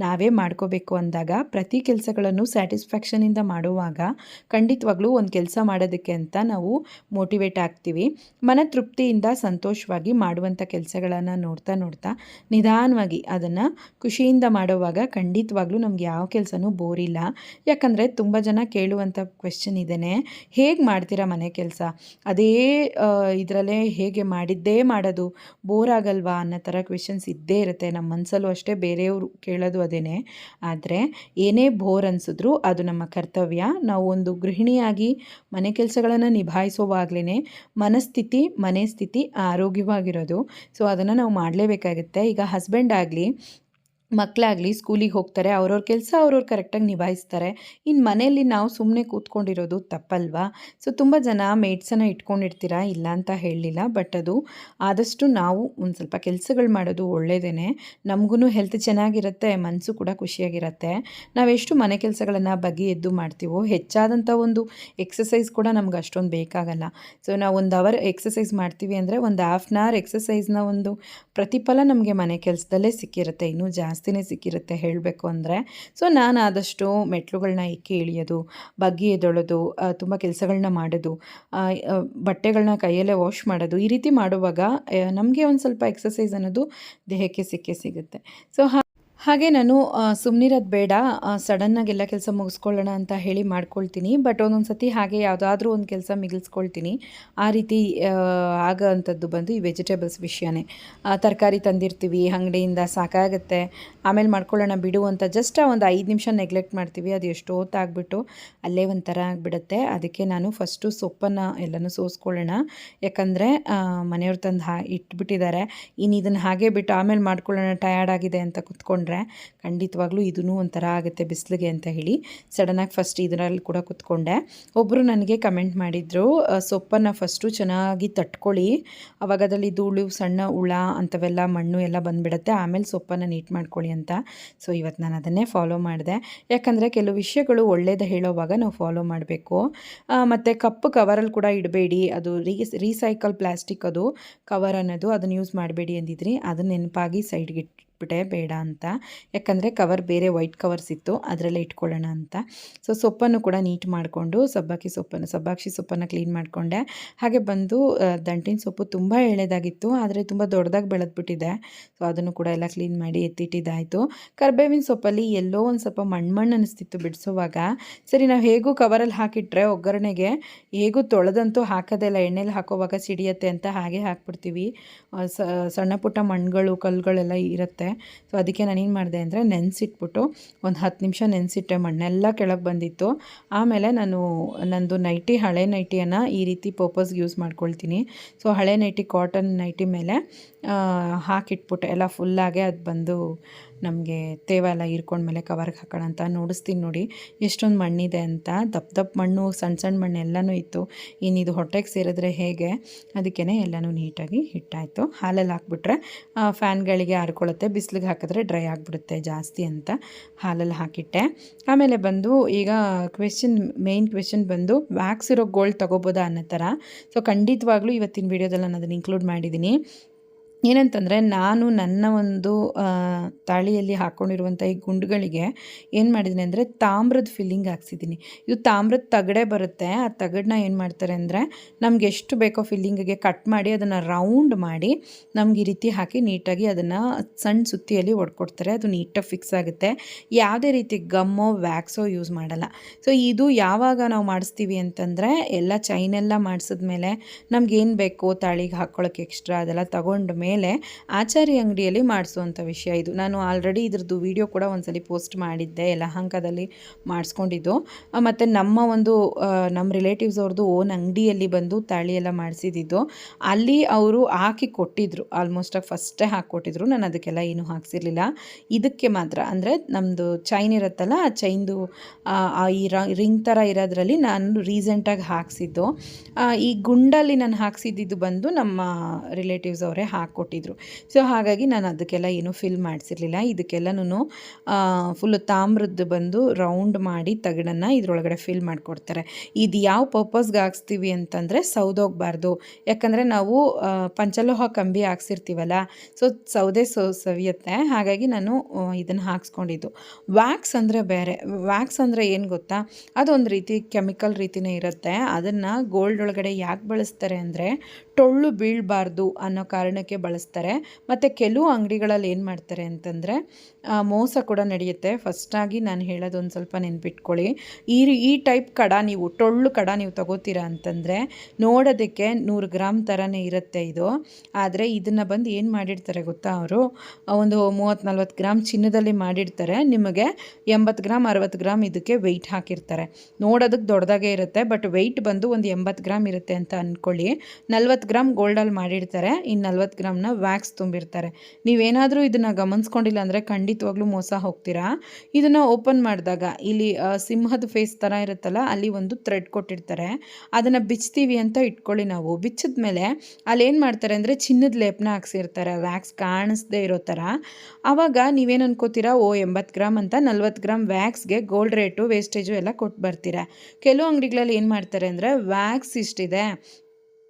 ನಾವೇ ಮಾಡ್ಕೋಬೇಕು ಅಂದಾಗ ಪ್ರತಿ ಕೆಲಸಗಳನ್ನು ಸ್ಯಾಟಿಸ್ಫ್ಯಾಕ್ಷನಿಂದ ಮಾಡುವಾಗ ಖಂಡಿತವಾಗ್ಲೂ ಒಂದು ಕೆಲಸ ಮಾಡೋದಕ್ಕೆ ಅಂತ ನಾವು ಮೋಟಿವೇಟ್ ಆಗ್ತೀವಿ. ಮನ ತೃಪ್ತಿಯಿಂದ ಸಂತೋಷವಾಗಿ ಮಾಡುವಂಥ ಕೆಲಸಗಳನ್ನು ನೋಡ್ತಾ ನೋಡ್ತಾ ನಿಧಾನವಾಗಿ ಅದನ್ನು ಖುಷಿಯಿಂದ ಮಾಡುವಾಗ ಖಂಡಿತವಾಗ್ಲೂ ನಮ್ಗೆ ಯಾವ ಕೆಲಸನೂ ಬೋರಿಲ್ಲ ಯಾಕಂದರೆ ತುಂಬ ಜನ ಕೇಳುವಂಥ ಕ್ವೆಶ್ಚನ್ ಇದೇನೆ, ಹೇಗೆ ಮಾಡ್ತೀರಾ ಮನೆ ಕೆಲಸ? ಅದೇ ಇದರಲ್ಲೇ ಹೇಗೆ ಮಾಡಿದ್ದೇ ಮಾಡೋದು? ಬೋರ್ ಆಗಲ್ವಾ ಅನ್ನೋ ಥರ ಕ್ವೆಶನ್ಸ್ ಇದ್ದೇ ಇರುತ್ತೆ. ನಮ್ಮ ಮನಸ್ಸಲ್ಲೂ ಅಷ್ಟೇ ಬೇರೆಯವರು ಕೇಳೋದು ಅದೇನೆ. ಆದರೆ ಏನೇ ಬೋರ್ ಅನಿಸಿದ್ರು ಅದು ನಮ್ಮ ಕರ್ತವ್ಯ. ನಾವು ಒಂದು ಗೃಹಿಣಿಯಾಗಿ ಮನೆ ಕೆಲಸಗಳನ್ನು ನಿಭಾಯಿಸುವಾಗಲೇ ಮನಸ್ಥಿತಿ, ಮನೆ ಸ್ಥಿತಿ ಆರೋಗ್ಯವಾಗಿರೋದು. ಸೊ ಅದನ್ನು ನಾವು ಮಾಡಲೇಬೇಕಾಗುತ್ತೆ. ಈಗ ಹಸ್ಬೆಂಡ್ ಆಗಲಿ ಮಕ್ಕಳಾಗಲಿ ಸ್ಕೂಲಿಗೆ ಹೋಗ್ತಾರೆ, ಅವ್ರವ್ರ ಕೆಲಸ ಅವ್ರವ್ರು ಕರೆಕ್ಟಾಗಿ ನಿಭಾಯಿಸ್ತಾರೆ. ಇನ್ನು ಮನೆಯಲ್ಲಿ ನಾವು ಸುಮ್ಮನೆ ಕೂತ್ಕೊಂಡಿರೋದು ತಪ್ಪಲ್ವಾ? ಸೊ, ತುಂಬ ಜನ ಮೇಡ್ಸನ್ನು ಇಟ್ಕೊಂಡಿರ್ತೀರಾ ಇಲ್ಲ ಅಂತ ಹೇಳಲಿಲ್ಲ, ಬಟ್ ಅದು ಆದಷ್ಟು ನಾವು ಒಂದು ಸ್ವಲ್ಪ ಕೆಲಸಗಳು ಮಾಡೋದು ಒಳ್ಳೆಯದೇ ನಮಗೂ ಹೆಲ್ತ್ ಚೆನ್ನಾಗಿರುತ್ತೆ ಮನಸ್ಸು ಕೂಡ ಖುಷಿಯಾಗಿರುತ್ತೆ. ನಾವೆಷ್ಟು ಮನೆ ಕೆಲಸಗಳನ್ನು ಬಗ್ಗೆ ಎದ್ದು ಮಾಡ್ತೀವೋ ಹೆಚ್ಚಾದಂಥ ಒಂದು ಎಕ್ಸಸೈಸ್ ಕೂಡ ನಮ್ಗೆ ಅಷ್ಟೊಂದು ಬೇಕಾಗಲ್ಲ. ಸೊ, ನಾವು ಒಂದು ಅವರ್ ಎಕ್ಸಸೈಸ್ ಮಾಡ್ತೀವಿ ಅಂದರೆ ಒಂದು ಹಾಫ್ ಆನ್ ಅವರ್ ಎಕ್ಸಸೈಸ್ನ ಒಂದು ಪ್ರತಿಫಲ ನಮಗೆ ಮನೆ ಕೆಲಸದಲ್ಲೇ ಸಿಕ್ಕಿರುತ್ತೆ, ಇನ್ನೂ ಜಾಸ್ತಿನೇ ಸಿಕ್ಕಿರುತ್ತೆ ಹೇಳಬೇಕು ಅಂದರೆ. ಸೊ ನಾನು ಆದಷ್ಟು ಮೆಟ್ಲುಗಳನ್ನ ಇಕ್ಕಿ ಇಳಿಯೋದು, ಬಗ್ಗಿ ಎದ್ದೊಳೋದು ತುಂಬ ಕೆಲಸಗಳನ್ನ ಮಾಡೋದು ಬಟ್ಟೆಗಳನ್ನ ಕೈಯಲ್ಲೇ ವಾಶ್ ಮಾಡೋದು, ಈ ರೀತಿ ಮಾಡುವಾಗ ನಮಗೆ ಒಂದು ಸ್ವಲ್ಪ ಎಕ್ಸಸೈಸ್ ಅನ್ನೋದು ದೇಹಕ್ಕೆ ಸಿಕ್ಕೇ ಸಿಗುತ್ತೆ. ಸೊ ಹಾಗೆ ನಾನು ಸುಮ್ಮನಿರೋದು ಬೇಡ ಸಡನ್ನಾಗಿ ಎಲ್ಲ ಕೆಲಸ ಮುಗಿಸ್ಕೊಳ್ಳೋಣ ಅಂತ ಹೇಳಿ ಮಾಡ್ಕೊಳ್ತೀನಿ. ಬಟ್ ಒಂದೊಂದು ಸತಿ ಹಾಗೆ ಯಾವುದಾದ್ರೂ ಒಂದು ಕೆಲಸ ಮಿಗಿಲ್ಸ್ಕೊಳ್ತೀನಿ. ಆ ರೀತಿ ಆ, ಆಗೋ ಅಂಥದ್ದು ಬಂದು ಈ ವೆಜಿಟೇಬಲ್ಸ್ ವಿಷಯನೇ. ತರಕಾರಿ ತಂದಿರ್ತೀವಿ ಅಂಗಡಿಯಿಂದ ಸಾಕಾಗುತ್ತೆ. ಆಮೇಲೆ ಮಾಡ್ಕೊಳ್ಳೋಣ ಬಿಡು ಅಂತ ಜಸ್ಟ್ ಒಂದು ಐದು ನಿಮಿಷ ನೆಗ್ಲೆಕ್ಟ್ ಮಾಡ್ತೀವಿ. ಅದು ಎಷ್ಟು ಹೊತ್ತಾಗ್ಬಿಟ್ಟು ಅಲ್ಲೇ ಒಂಥರ ಆಗಿಬಿಡುತ್ತೆ. ಅದಕ್ಕೆ ನಾನು ಫಸ್ಟು ಸೊಪ್ಪನ್ನು ಎಲ್ಲನೂ ಸೋಸ್ಕೊಳ್ಳೋಣ. ಯಾಕಂದರೆ ಮನೆಯವ್ರು ತಂದು ಹಾ ಇಟ್ಬಿಟ್ಟಿದ್ದಾರೆ. ಇನ್ನು ಇದನ್ನು ಹಾಗೆ ಬಿಟ್ಟು ಆಮೇಲೆ ಮಾಡ್ಕೊಳ್ಳೋಣ ಟಯರ್ಡ್ ಆಗಿದೆ ಅಂತ ಕುತ್ಕೊಂಡ್ರೆ. ಖಂಡಿತವಾಗ್ಲೂ ಇದೂ ಒಂಥರ ಆಗುತ್ತೆ ಬಿಸಿಲಿಗೆ ಅಂತ ಹೇಳಿ. ಸಡನ್ನಾಗಿ ಫಸ್ಟ್ ಇದರಲ್ಲಿ ಕೂಡ ಕುತ್ಕೊಂಡೆ. ಒಬ್ಬರು ನನಗೆ ಕಮೆಂಟ್ ಮಾಡಿದರು ಸೊಪ್ಪನ್ನು ಫಸ್ಟು ಚೆನ್ನಾಗಿ ತಟ್ಕೊಳ್ಳಿ. ಅವಾಗ ಅದರಲ್ಲಿ ಧೂಳು, ಸಣ್ಣ ಹುಳ ಅಂಥವೆಲ್ಲ ಮಣ್ಣು ಎಲ್ಲ ಬಂದುಬಿಡುತ್ತೆ. ಆಮೇಲೆ ಸೊಪ್ಪನ್ನು ನೀಟ್ ಮಾಡ್ಕೊಳ್ಳಿ ಅಂತ. ಸೊ ಇವತ್ತು ನಾನು ಅದನ್ನೇ ಫಾಲೋ ಮಾಡಿದೆ. ಯಾಕಂದರೆ ಕೆಲವು ವಿಷಯಗಳು ಒಳ್ಳೇದು ಹೇಳೋವಾಗ ನಾವು ಫಾಲೋ ಮಾಡಬೇಕು. ಮತ್ತು ಕಪ್ಪು ಕವರಲ್ಲಿ ಕೂಡ ಇಡಬೇಡಿ. ಅದು ರೀಸೈಕಲ್ ಪ್ಲಾಸ್ಟಿಕ್ ಅದು. ಕವರ್ ಅನ್ನೋದು ಅದನ್ನು ಯೂಸ್ ಮಾಡಬೇಡಿ ಅಂದಿದ್ರಿ. ಅದನ್ನ ನೆನಪಾಗಿ ಸೈಡ್ಗೆ ಇಟ್ಬಿಟ್ಟೆ ಬೇಡ ಅಂತ. ಯಾಕಂದರೆ ಕವರ್ ಬೇರೆ ವೈಟ್ ಕವರ್ಸ್ ಇತ್ತು, ಅದರಲ್ಲೇ ಇಟ್ಕೊಳ್ಳೋಣ ಅಂತ. ಸೊ ಸೊಪ್ಪನ್ನು ಕೂಡ ನೀಟ್ ಮಾಡಿಕೊಂಡು, ಸಬ್ಬಕ್ಕಿ ಸೊಪ್ಪನ್ನು, ಸಬ್ಬಾಕ್ಷಿ ಸೊಪ್ಪನ್ನು ಕ್ಲೀನ್ ಮಾಡಿಕೊಂಡೆ. ಹಾಗೆ ಬಂದು ದಂಟಿನ ಸೊಪ್ಪು ತುಂಬ ಎಳೆದಾಗಿತ್ತು ಆದರೆ ತುಂಬ ದೊಡ್ಡದಾಗಿ ಬೆಳೆದ್ಬಿಟ್ಟಿದೆ. ಸೊ ಅದನ್ನು ಕೂಡ ಎಲ್ಲ ಕ್ಲೀನ್ ಮಾಡಿ ಎತ್ತಿಟ್ಟಿದ್ದಾಯಿತು. ಕರ್ಬೇವಿನ ಸೊಪ್ಪಲ್ಲಿ ಎಲ್ಲೋ ಒಂದು ಸ್ವಲ್ಪ ಮಣ್ಣು ಮಣ್ಣು ಅನಿಸ್ತಿತ್ತು ಬಿಡಿಸುವಾಗ. ಸರಿ, ನಾವು ಹೇಗೂ ಕವರಲ್ಲಿ ಹಾಕಿಟ್ರೆ ಒಗ್ಗರಣೆಗೆ, ಹೇಗೂ ತೊಳೆದಂತೂ ಹಾಕೋದೇ ಇಲ್ಲ, ಎಣ್ಣೆಲಿ ಹಾಕೋವಾಗ ಸಿಡಿಯತ್ತೆ ಅಂತ ಹಾಗೆ ಹಾಕ್ಬಿಡ್ತೀವಿ. ಸಣ್ಣ ಪುಟ್ಟ ಮಣ್ಣುಗಳು, ಕಲ್ಲುಗಳೆಲ್ಲ ಇರುತ್ತೆ. ಸೊ ಅದಕ್ಕೆ ನಾನೇನು ಮಾಡಿದೆ ಅಂದರೆ ನೆನೆಸಿಟ್ಬಿಟ್ಟು ಒಂದು ಹತ್ತು ನಿಮಿಷ ನೆನೆಸಿಟ್ಟೆ ಮಣ್ಣೆಲ್ಲ ಕೆಳಗೆ ಬಂದಿತ್ತು. ಆಮೇಲೆ ನಾನು ನಂದು ನೈಟಿ, ಹಳೆ ನೈಟಿಯನ್ನು ಈ ರೀತಿ ಪರ್ಪಸ್ಗೆ ಯೂಸ್ ಮಾಡ್ಕೊಳ್ತೀನಿ. ಸೊ ಹಳೆ ನೈಟಿ, ಕಾಟನ್ ನೈಟಿ ಮೇಲೆ ಹಾಕಿಟ್ಬಿಟ್ಟೆ. ಎಲ್ಲ ಫುಲ್ಲಾಗೆ ಅದು ಬಂದು ನಮಗೆ ತೇವ ಎಲ್ಲ ಹೀರ್ಕೊಂಡ್ಮೇಲೆ ಕವರ್ಗೆ ಹಾಕೋಣ ಅಂತ ನೋಡಿಸ್ತೀನಿ ನೋಡಿ. ಎಷ್ಟೊಂದು ಮಣ್ಣಿದೆ ಅಂತ. ದಪ್ಪ ದಪ್ಪ ಮಣ್ಣು ಸಣ್ಣ ಸಣ್ಣ ಮಣ್ಣು ಎಲ್ಲನೂ ಇತ್ತು. ಇನ್ನಿದು ಹೊಟ್ಟೆಗೆ ಸೇರಿದ್ರೆ ಹೇಗೆ? ಅದಕ್ಕೇ ಎಲ್ಲನೂ ನೀಟಾಗಿ ಹಿಟ್ಟಾಯಿತು. ಹಾಲಲ್ಲಿ ಹಾಕ್ಬಿಟ್ರೆ ಫ್ಯಾನ್ಗಳಿಗೆ ಆರ್ಕೊಳ್ಳುತ್ತೆ ಬಿಸಿಲಿಗೆ ಹಾಕಿದ್ರೆ ಡ್ರೈ ಆಗಿಬಿಡುತ್ತೆ ಜಾಸ್ತಿ ಅಂತ ಹಾಲಲ್ಲಿ ಹಾಕಿಟ್ಟೆ. ಆಮೇಲೆ ಬಂದು ಈಗ ಕ್ವೆಶನ್ ಮೇಯ್ನ್ ಕ್ವೆಶನ್ ಬಂದು ವ್ಯಾಕ್ಸ್ ಇರೋ ಗೋಲ್ಡ್ ತೊಗೋಬೋದಾ ಅನ್ನೋ ಥರ. ಸೊ ಖಂಡಿತವಾಗ್ಲೂ ಇವತ್ತಿನ ವೀಡಿಯೋದಲ್ಲಿ ನಾನು ಅದನ್ನು ಇನ್ಕ್ಲೂಡ್ ಮಾಡಿದ್ದೀನಿ ಏನಂತಂದರೆ ನಾನು ನನ್ನ ಒಂದು ತಾಳಿಯಲ್ಲಿ ಹಾಕ್ಕೊಂಡಿರುವಂಥ ಈ ಗುಂಡುಗಳಿಗೆ ಏನು ಮಾಡಿದ್ದೀನಿ ಅಂದರೆ ತಾಮ್ರದ ಫಿಲ್ಲಿಂಗ್ ಹಾಕ್ಸಿದ್ದೀನಿ. ಇದು ತಾಮ್ರದ ತಗಡೆ ಬರುತ್ತೆ. ಆ ತಗಡನ್ನ ಏನು ಮಾಡ್ತಾರೆ ಅಂದರೆ ನಮ್ಗೆ ಎಷ್ಟು ಬೇಕೋ ಫಿಲ್ಲಿಂಗಿಗೆ ಕಟ್ ಮಾಡಿ ಅದನ್ನು ರೌಂಡ್ ಮಾಡಿ ನಮ್ಗೆ ಈ ರೀತಿ ಹಾಕಿ ನೀಟಾಗಿ ಅದನ್ನು ಸಣ್ಣ ಸುತ್ತಿಯಲ್ಲಿ ಹೊಡ್ಕೊಡ್ತಾರೆ ಅದು ನೀಟಾಗಿ ಫಿಕ್ಸ್ ಆಗುತ್ತೆ. ಯಾವುದೇ ರೀತಿ ಗಮ್ಮೋ, ವ್ಯಾಕ್ಸೋ ಯೂಸ್ ಮಾಡಲ್ಲ. ಸೊ ಇದು ಯಾವಾಗ ನಾವು ಮಾಡಿಸ್ತೀವಿ ಅಂತಂದರೆ ಎಲ್ಲ ಚೈನೆಲ್ಲ ಮಾಡಿಸಿದ್ಮೇಲೆ ನಮ್ಗೆ ಏನು ಬೇಕೋ ತಾಳಿಗೆ ಹಾಕ್ಕೊಳ್ಳೋಕೆ ಎಕ್ಸ್ಟ್ರಾ ಅದೆಲ್ಲ ತಗೊಂಡ ಆಚಾರಿ ಅಂಗಡಿಯಲ್ಲಿ ಮಾಡಿಸುವಂಥ ವಿಷಯ ಇದು. ನಾನು ಆಲ್ರೆಡಿ ಇದ್ರದ್ದು ವಿಡಿಯೋ ಕೂಡ ಒಂದ್ಸಲಿ ಪೋಸ್ಟ್ ಮಾಡಿದ್ದೆ ಯಲಹಂಕದಲ್ಲಿ ಮಾಡಿಸ್ಕೊಂಡಿದ್ದು. ಮತ್ತು ನಮ್ಮ ಒಂದು ನಮ್ಮ ರಿಲೇಟಿವ್ಸ್ ಅವ್ರದ್ದು ಓನ್ ಅಂಗಡಿಯಲ್ಲಿ ಬಂದು ತಾಳಿ ಎಲ್ಲ ಮಾಡಿಸಿದ್ದು ಅಲ್ಲಿ ಅವರು ಹಾಕಿ ಕೊಟ್ಟಿದ್ರು ಆಲ್ಮೋಸ್ಟಾಗಿ ಫಸ್ಟೇ ಹಾಕ್ಕೊಟ್ಟಿದ್ರು ನಾನು ಅದಕ್ಕೆಲ್ಲ ಏನೂ ಹಾಕ್ಸಿರ್ಲಿಲ್ಲ. ಇದಕ್ಕೆ ಮಾತ್ರ, ಅಂದರೆ ನಮ್ಮದು ಚೈನ್ ಇರುತ್ತಲ್ಲ, ಆ ಚೈನ್ದು ಈ ರಿಂಗ್ ಥರ ಇರೋದ್ರಲ್ಲಿ ನಾನು ರೀಸೆಂಟಾಗಿ ಹಾಕ್ಸಿದ್ದು. ಈ ಗುಂಡಲ್ಲಿ ನಾನು ಹಾಕ್ಸಿದ್ದು ಬಂದು ನಮ್ಮ ರಿಲೇಟಿವ್ಸ್ ಅವರೇ ಹಾಕ್ಕೊಟ್ಟಿದ್ರು ಸೊ ಹಾಗಾಗಿ ನಾನು ಅದಕ್ಕೆಲ್ಲ ಏನೂ ಫಿಲ್ ಮಾಡಿಸಿರ್ಲಿಲ್ಲ. ಇದಕ್ಕೆಲ್ಲನೂ ಫುಲ್ಲು ತಾಮ್ರದ್ದು ಬಂದು ರೌಂಡ್ ಮಾಡಿ ತಗಡನ್ನು ಇದ್ರೊಳಗಡೆ ಫಿಲ್ ಮಾಡಿಕೊಡ್ತಾರೆ. ಇದು ಯಾವ ಪರ್ಪಸ್ಗೆ ಹಾಕ್ಸ್ತೀವಿ ಅಂತಂದರೆ ಸೌದೋಗಬಾರ್ದು ಯಾಕಂದರೆ ನಾವು ಪಂಚಲೋಹ ಕಂಬಿ ಹಾಕ್ಸಿರ್ತೀವಲ್ಲ ಸೊ ಸೌದೆ ಸೊ, ಸವಿಯುತ್ತೆ. ಹಾಗಾಗಿ ನಾನು ಇದನ್ನು ಹಾಕ್ಸ್ಕೊಂಡಿದ್ದು. ವ್ಯಾಕ್ಸ್ ಅಂದರೆ ಬೇರೆ. ವ್ಯಾಕ್ಸ್ ಅಂದರೆ ಏನು ಗೊತ್ತಾ? ಅದೊಂದು ರೀತಿ ಕೆಮಿಕಲ್ ರೀತಿನೇ ಇರುತ್ತೆ. ಅದನ್ನು ಗೋಲ್ಡ್ ಒಳಗಡೆ ಯಾಕೆ ಬಳಸ್ತಾರೆ ಅಂದರೆ, ಟೊಳ್ಳು ಬೀಳಬಾರ್ದು ಅನ್ನೋ ಕಾರಣಕ್ಕೆ ಮತ್ತು ಕೆಲವು ಅಂಗಡಿಗಳಲ್ಲಿ ಏನು ಮಾಡ್ತಾರೆ ಅಂತಂದರೆ ಮೋಸ ಕೂಡ ನಡೆಯುತ್ತೆ. ಫಸ್ಟಾಗಿ ನಾನು ಹೇಳೋದು ಒಂದು ಸ್ವಲ್ಪ ನೆನ್ಪಿಟ್ಕೊಳ್ಳಿ. ಈ ಈ ಟೈಪ್ ಕಡ ನೀವು, ಟೊಳ್ಳು ಕಡ ನೀವು ತಗೋತೀರಾ ಅಂತಂದರೆ ನೋಡೋದಕ್ಕೆ ನೂರು ಗ್ರಾಮ್ ಥರನೇ ಇರುತ್ತೆ ಇದು. ಆದರೆ ಇದನ್ನು ಬಂದು ಏನು ಮಾಡಿರ್ತಾರೆ ಗೊತ್ತಾ ಅವರು? ಒಂದು ಮೂವತ್ತು ನಲ್ವತ್ತು ಗ್ರಾಮ್ ಚಿನ್ನದಲ್ಲಿ ಮಾಡಿರ್ತಾರೆ ನಿಮಗೆ ಎಂಬತ್ತು ಗ್ರಾಮ್ ಅರವತ್ತು ಗ್ರಾಮ್ ಇದಕ್ಕೆ ವೆಯ್ಟ್ ಹಾಕಿರ್ತಾರೆ. ನೋಡೋದಕ್ಕೆ ದೊಡ್ಡದಾಗೆ ಇರುತ್ತೆ ಬಟ್ ವೆಯ್ಟ್ ಬಂದು ಒಂದು ಎಂಬತ್ತು ಗ್ರಾಮ್ ಇರುತ್ತೆ ಅಂತ ಅಂದ್ಕೊಳ್ಳಿ ನಲ್ವತ್ತು ಗ್ರಾಮ್ ಗೋಲ್ಡಲ್ಲಿ ಮಾಡಿರ್ತಾರೆ ಇನ್ನು ನಲ್ವತ್ತು ಗ್ರಾಮ್ನ ವ್ಯಾಕ್ಸ್ ತುಂಬಿರ್ತಾರೆ ನೀವೇನಾದರೂ ಇದನ್ನು ಗಮನಿಸ್ಕೊಂಡಿಲ್ಲ ಅಂದರೆ ಖಂಡಿತವಾಗ್ಲೂ ಮೋಸ ಹೋಗ್ತೀರಾ? ಇದನ್ನು ಓಪನ್ ಮಾಡಿದಾಗ ಇಲ್ಲಿ ಸಿಂಹದ ಫೇಸ್ ಥರ ಇರುತ್ತಲ್ಲ, ಅಲ್ಲಿ ಒಂದು ಥ್ರೆಡ್ ಕೊಟ್ಟಿರ್ತಾರೆ. ಅದನ್ನು ಬಿಚ್ತೀವಿ ಅಂತ ಇಟ್ಕೊಳ್ಳಿ ನಾವು. ಬಿಚ್ಚಿದ ಮೇಲೆ ಅಲ್ಲಿ ಏನು ಮಾಡ್ತಾರೆ ಅಂದರೆ ಚಿನ್ನದ ಲೇಪನ ಹಾಕ್ಸಿರ್ತಾರೆ. ವ್ಯಾಕ್ಸ್ ಕಾಣಿಸ್ದೇ ಇರೋ ಥರ ಆವಾಗ ನೀವೇನು ಅನ್ಕೋತೀರಾ? ಓ, ಎಂಬತ್ತು ಗ್ರಾಮ್ ಅಂತ ನಲ್ವತ್ತು ಗ್ರಾಮ್ ವ್ಯಾಕ್ಸ್ಗೆ ಗೋಲ್ಡ್ ರೇಟು ವೇಸ್ಟೇಜು ಎಲ್ಲ ಕೊಟ್ಟು ಬರ್ತೀರಾ. ಕೆಲವು ಅಂಗಡಿಗಳಲ್ಲಿ ಏನು ಮಾಡ್ತಾರೆ ಅಂದರೆ ವ್ಯಾಕ್ಸ್ ಇಷ್ಟಿದೆ.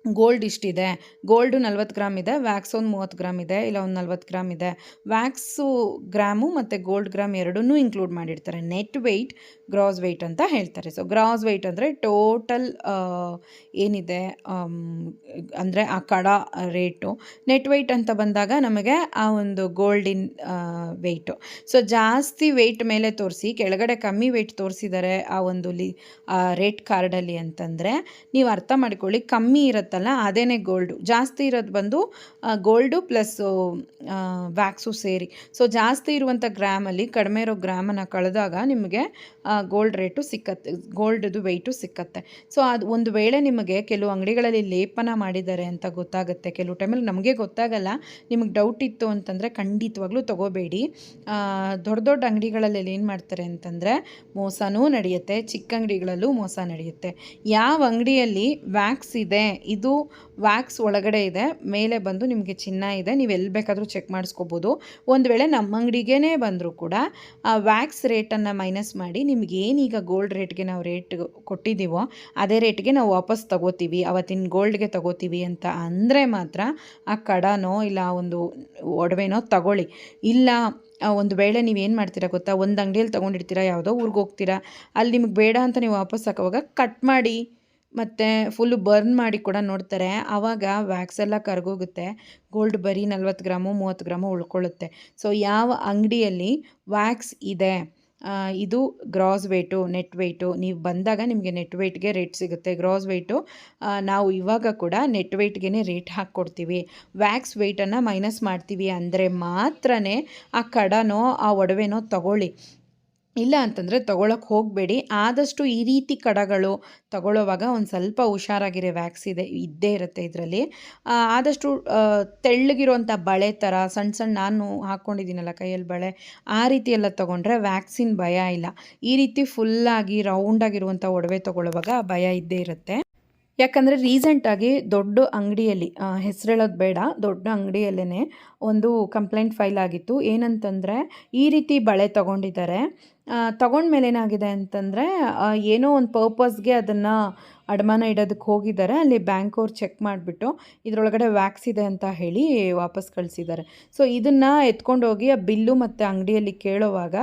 ಗೋಲ್ಡ್ ಇಷ್ಟಿದೆ. ಗೋಲ್ಡು ನಲ್ವತ್ತು ಗ್ರಾಮ್ ಇದೆ, ವ್ಯಾಕ್ಸ್ ಒಂದು ಮೂವತ್ತು ಗ್ರಾಮ್ ಇದೆ, ಇಲ್ಲ ಒಂದು ನಲ್ವತ್ತು ಗ್ರಾಮ್ ಇದೆ. ವ್ಯಾಕ್ಸು ಗ್ರಾಮು ಮತ್ತು ಗೋಲ್ಡ್ ಗ್ರಾಮ್ ಎರಡನ್ನೂ ಇನ್ಕ್ಲೂಡ್ ಮಾಡಿರ್ತಾರೆ. ನೆಟ್ ವೆಯ್ಟ್, ಗ್ರಾಸ್ ವೆಯ್ಟ್ ಅಂತ ಹೇಳ್ತಾರೆ. ಸೊ ಗ್ರಾಸ್ ವೆಯ್ಟ್ ಅಂದರೆ ಟೋಟಲ್ ಏನಿದೆ ಅಂದರೆ ಆ ಕಡ ರೇಟು. ನೆಟ್ ವೆಯ್ಟ್ ಅಂತ ಬಂದಾಗ ನಮಗೆ ಆ ಒಂದು ಗೋಲ್ಡಿನ್ ವೆಯ್ಟು. ಸೊ ಜಾಸ್ತಿ ವೆಯ್ಟ್ ಮೇಲೆ ತೋರಿಸಿ, ಕೆಳಗಡೆ ಕಮ್ಮಿ ವೆಯ್ಟ್ ತೋರಿಸಿದ್ದಾರೆ ಆ ಒಂದು ಲಿ ರೇಟ್ ಕಾರ್ಡಲ್ಲಿ ಅಂತಂದರೆ, ನೀವು ಅರ್ಥ ಮಾಡ್ಕೊಳ್ಳಿ, ಕಮ್ಮಿ ಇರುತ್ತಲ್ಲ, ಅದೇನೇ ಗೋಲ್ಡು. ಜಾಸ್ತಿ ಇರೋದು ಬಂದು ಗೋಲ್ಡು ಪ್ಲಸ್ ವ್ಯಾಕ್ಸು ಸೇರಿ. ಸೊ ಜಾಸ್ತಿ ಇರುವಂಥ ಗ್ರಾಮಲ್ಲಿ, ಕಡಿಮೆ ಇರೋ ಗ್ರಾಮನ್ನು ಕಳೆದಾಗ ನಿಮಗೆ ಗೋಲ್ಡ್ ರೇಟು ಸಿಕ್ಕತ್ತೆ. ಗೋಲ್ಡ್ದು ವೆಯ್ಟು ಸಿಕ್ಕತ್ತೆ. ಸೊ ಅದು ಒಂದು ವೇಳೆ ನಿಮಗೆ ಕೆಲವು ಅಂಗಡಿಗಳಲ್ಲಿ ಲೇಪನ ಮಾಡಿದ್ದಾರೆ ಅಂತ ಗೊತ್ತಾಗುತ್ತೆ. ಕೆಲವು ಟೈಮಲ್ಲಿ ನಮಗೆ ಗೊತ್ತಾಗಲ್ಲ. ನಿಮಗೆ ಡೌಟ್ ಇತ್ತು ಅಂತಂದರೆ ಖಂಡಿತವಾಗ್ಲೂ ತೊಗೋಬೇಡಿ. ದೊಡ್ಡ ದೊಡ್ಡ ಅಂಗಡಿಗಳಲ್ಲಿ ಏನು ಮಾಡ್ತಾರೆ ಅಂತಂದರೆ, ಮೋಸನೂ ನಡೆಯುತ್ತೆ. ಚಿಕ್ಕ ಅಂಗಡಿಗಳಲ್ಲೂ ಮೋಸ ನಡೆಯುತ್ತೆ. ಯಾವ ಅಂಗಡಿಯಲ್ಲಿ ವ್ಯಾಕ್ಸ್ ಇದೆ, ಇದು ವ್ಯಾಕ್ಸ್ ಒಳಗಡೆ ಇದೆ, ಮೇಲೆ ಬಂದು ನಿಮಗೆ ಚಿನ್ನ ಇದೆ, ನೀವು ಎಲ್ಲಿ ಬೇಕಾದರೂ ಚೆಕ್ ಮಾಡಿಸ್ಕೋಬೋದು. ಒಂದು ವೇಳೆ ನಮ್ಮ ಅಂಗಡಿಗೇ ಬಂದರೂ ಕೂಡ, ಆ ವ್ಯಾಕ್ಸ್ ರೇಟನ್ನು ಮೈನಸ್ ಮಾಡಿ ನಿಮ್ಗೆ ಏನೀಗ ಗೋಲ್ಡ್ ರೇಟ್ಗೆ ನಾವು ರೇಟ್ ಕೊಟ್ಟಿದ್ದೀವೋ, ಅದೇ ರೇಟ್ಗೆ ನಾವು ವಾಪಸ್ ತಗೋತೀವಿ, ಅವತ್ತಿನ ಗೋಲ್ಡ್ಗೆ ತಗೋತೀವಿ ಅಂತ ಅಂದರೆ ಮಾತ್ರ ಆ ಕಡನೋ ಇಲ್ಲ ಒಂದು ಒಡವೆನೋ ತಗೊಳ್ಳಿ. ಇಲ್ಲ ಒಂದು ವೇಳೆ ನೀವೇನು ಮಾಡ್ತೀರಾ ಗೊತ್ತಾ? ಒಂದು ಅಂಗಡಿಯಲ್ಲಿ ತೊಗೊಂಡಿರ್ತೀರಾ, ಯಾವುದೋ ಊರಿಗೆ ಹೋಗ್ತೀರಾ, ಅಲ್ಲಿ ನಿಮಗೆ ಬೇಡ ಅಂತ ನೀವು ವಾಪಸ್ ಹಾಕೋವಾಗ ಕಟ್ ಮಾಡಿ. ಮತ್ತು ಫುಲ್ಲು ಬರ್ನ್ ಮಾಡಿ ಕೂಡ ನೋಡ್ತಾರೆ. ಆವಾಗ ವ್ಯಾಕ್ಸ್ ಎಲ್ಲ ಕರಗೋಗುತ್ತೆ. ಗೋಲ್ಡ್ ಬರೀ ನಲ್ವತ್ತು ಗ್ರಾಮು, ಮೂವತ್ತು ಗ್ರಾಮು ಉಳ್ಕೊಳ್ಳುತ್ತೆ. ಸೊ ಯಾವ ಅಂಗಡಿಯಲ್ಲಿ ವ್ಯಾಕ್ಸ್ ಇದೆ ಇದು ಗ್ರಾಸ್ ವೆಯ್ಟು ನೆಟ್ ವೆಯ್ಟು ನೀವು ಬಂದಾಗ ನಿಮಗೆ ನೆಟ್ ವೆಯ್ಟ್ಗೆ ರೇಟ್ ಸಿಗುತ್ತೆ. ಗ್ರಾಸ್ ವೆಯ್ಟು ನಾವು ಇವಾಗ ಕೂಡ ನೆಟ್ ವೆಯ್ಟ್ಗೆ ರೇಟ್ ಹಾಕ್ಕೊಡ್ತೀವಿ. ವ್ಯಾಕ್ಸ್ ವೆಯ್ಟನ್ನು ಮೈನಸ್ ಮಾಡ್ತೀವಿ ಅಂದರೆ ಮಾತ್ರನೇ ಆ ಕಡನೋ, ಆ ಒಡವೆನೋ ತಗೊಳ್ಳಿ. ಇಲ್ಲ ಅಂತಂದರೆ ತೊಗೊಳಕ್ಕೆ ಹೋಗಬೇಡಿ. ಆದಷ್ಟು ಈ ರೀತಿ ಕಡಗಳು ತಗೊಳ್ಳೋವಾಗ ಒಂದು ಸ್ವಲ್ಪ ಹುಷಾರಾಗಿರೋ ವ್ಯಾಕ್ಸ್ ಇದೆ, ಇದ್ದೇ ಇರುತ್ತೆ ಇದರಲ್ಲಿ. ಆದಷ್ಟು ತೆಳ್ಳಗಿರುವಂಥ ಬಳೆ ಥರ ಸಣ್ಣ ಸಣ್ಣ ನಾನು ಹಾಕ್ಕೊಂಡಿದ್ದೀನಲ್ಲ ಕೈಯಲ್ಲಿ ಬಳೆ, ಆ ರೀತಿ ಎಲ್ಲ ತೊಗೊಂಡ್ರೆ ವ್ಯಾಕ್ಸಿನ್ ಭಯ ಇಲ್ಲ. ಈ ರೀತಿ ಫುಲ್ಲಾಗಿ ರೌಂಡಾಗಿರುವಂಥ ಒಡವೆ ತೊಗೊಳ್ಳುವಾಗ ಭಯ ಇದ್ದೇ ಇರುತ್ತೆ. ಯಾಕಂದರೆ ರೀಸೆಂಟಾಗಿ ದೊಡ್ಡ ಅಂಗಡಿಯಲ್ಲಿ ಹೆಸರೇಳೋದು ಬೇಡ, ದೊಡ್ಡ ಅಂಗಡಿಯಲ್ಲೇ ಒಂದು ಕಂಪ್ಲೇಂಟ್ ಫೈಲ್ ಆಗಿತ್ತು. ಏನಂತಂದರೆ ಈ ರೀತಿ ಬಳೆ ತೊಗೊಂಡಿದ್ದಾರೆ. ತೊಗೊಂಡ್ಮೇಲೆ ಏನಾಗಿದೆ ಅಂತಂದರೆ ಏನೋ ಒಂದು ಪರ್ಪಸ್ಗೆ ಅದನ್ನು ಅಡಮಾನ ಇಡೋದಕ್ಕೆ ಹೋಗಿದ್ದಾರೆ. ಅಲ್ಲಿ ಬ್ಯಾಂಕ್ ಅವ್ರು ಚೆಕ್ ಮಾಡಿಬಿಟ್ಟು ಇದರೊಳಗಡೆ ವ್ಯಾಕ್ಸ್ ಇದೆ ಅಂತ ಹೇಳಿ ವಾಪಸ್ ಕಳಿಸಿದ್ದಾರೆ. ಸೊ, ಇದನ್ನು ಎತ್ಕೊಂಡೋಗಿ ಆ ಬಿಲ್ಲು ಮತ್ತು ಅಂಗಡಿಯಲ್ಲಿ ಕೇಳೋವಾಗ,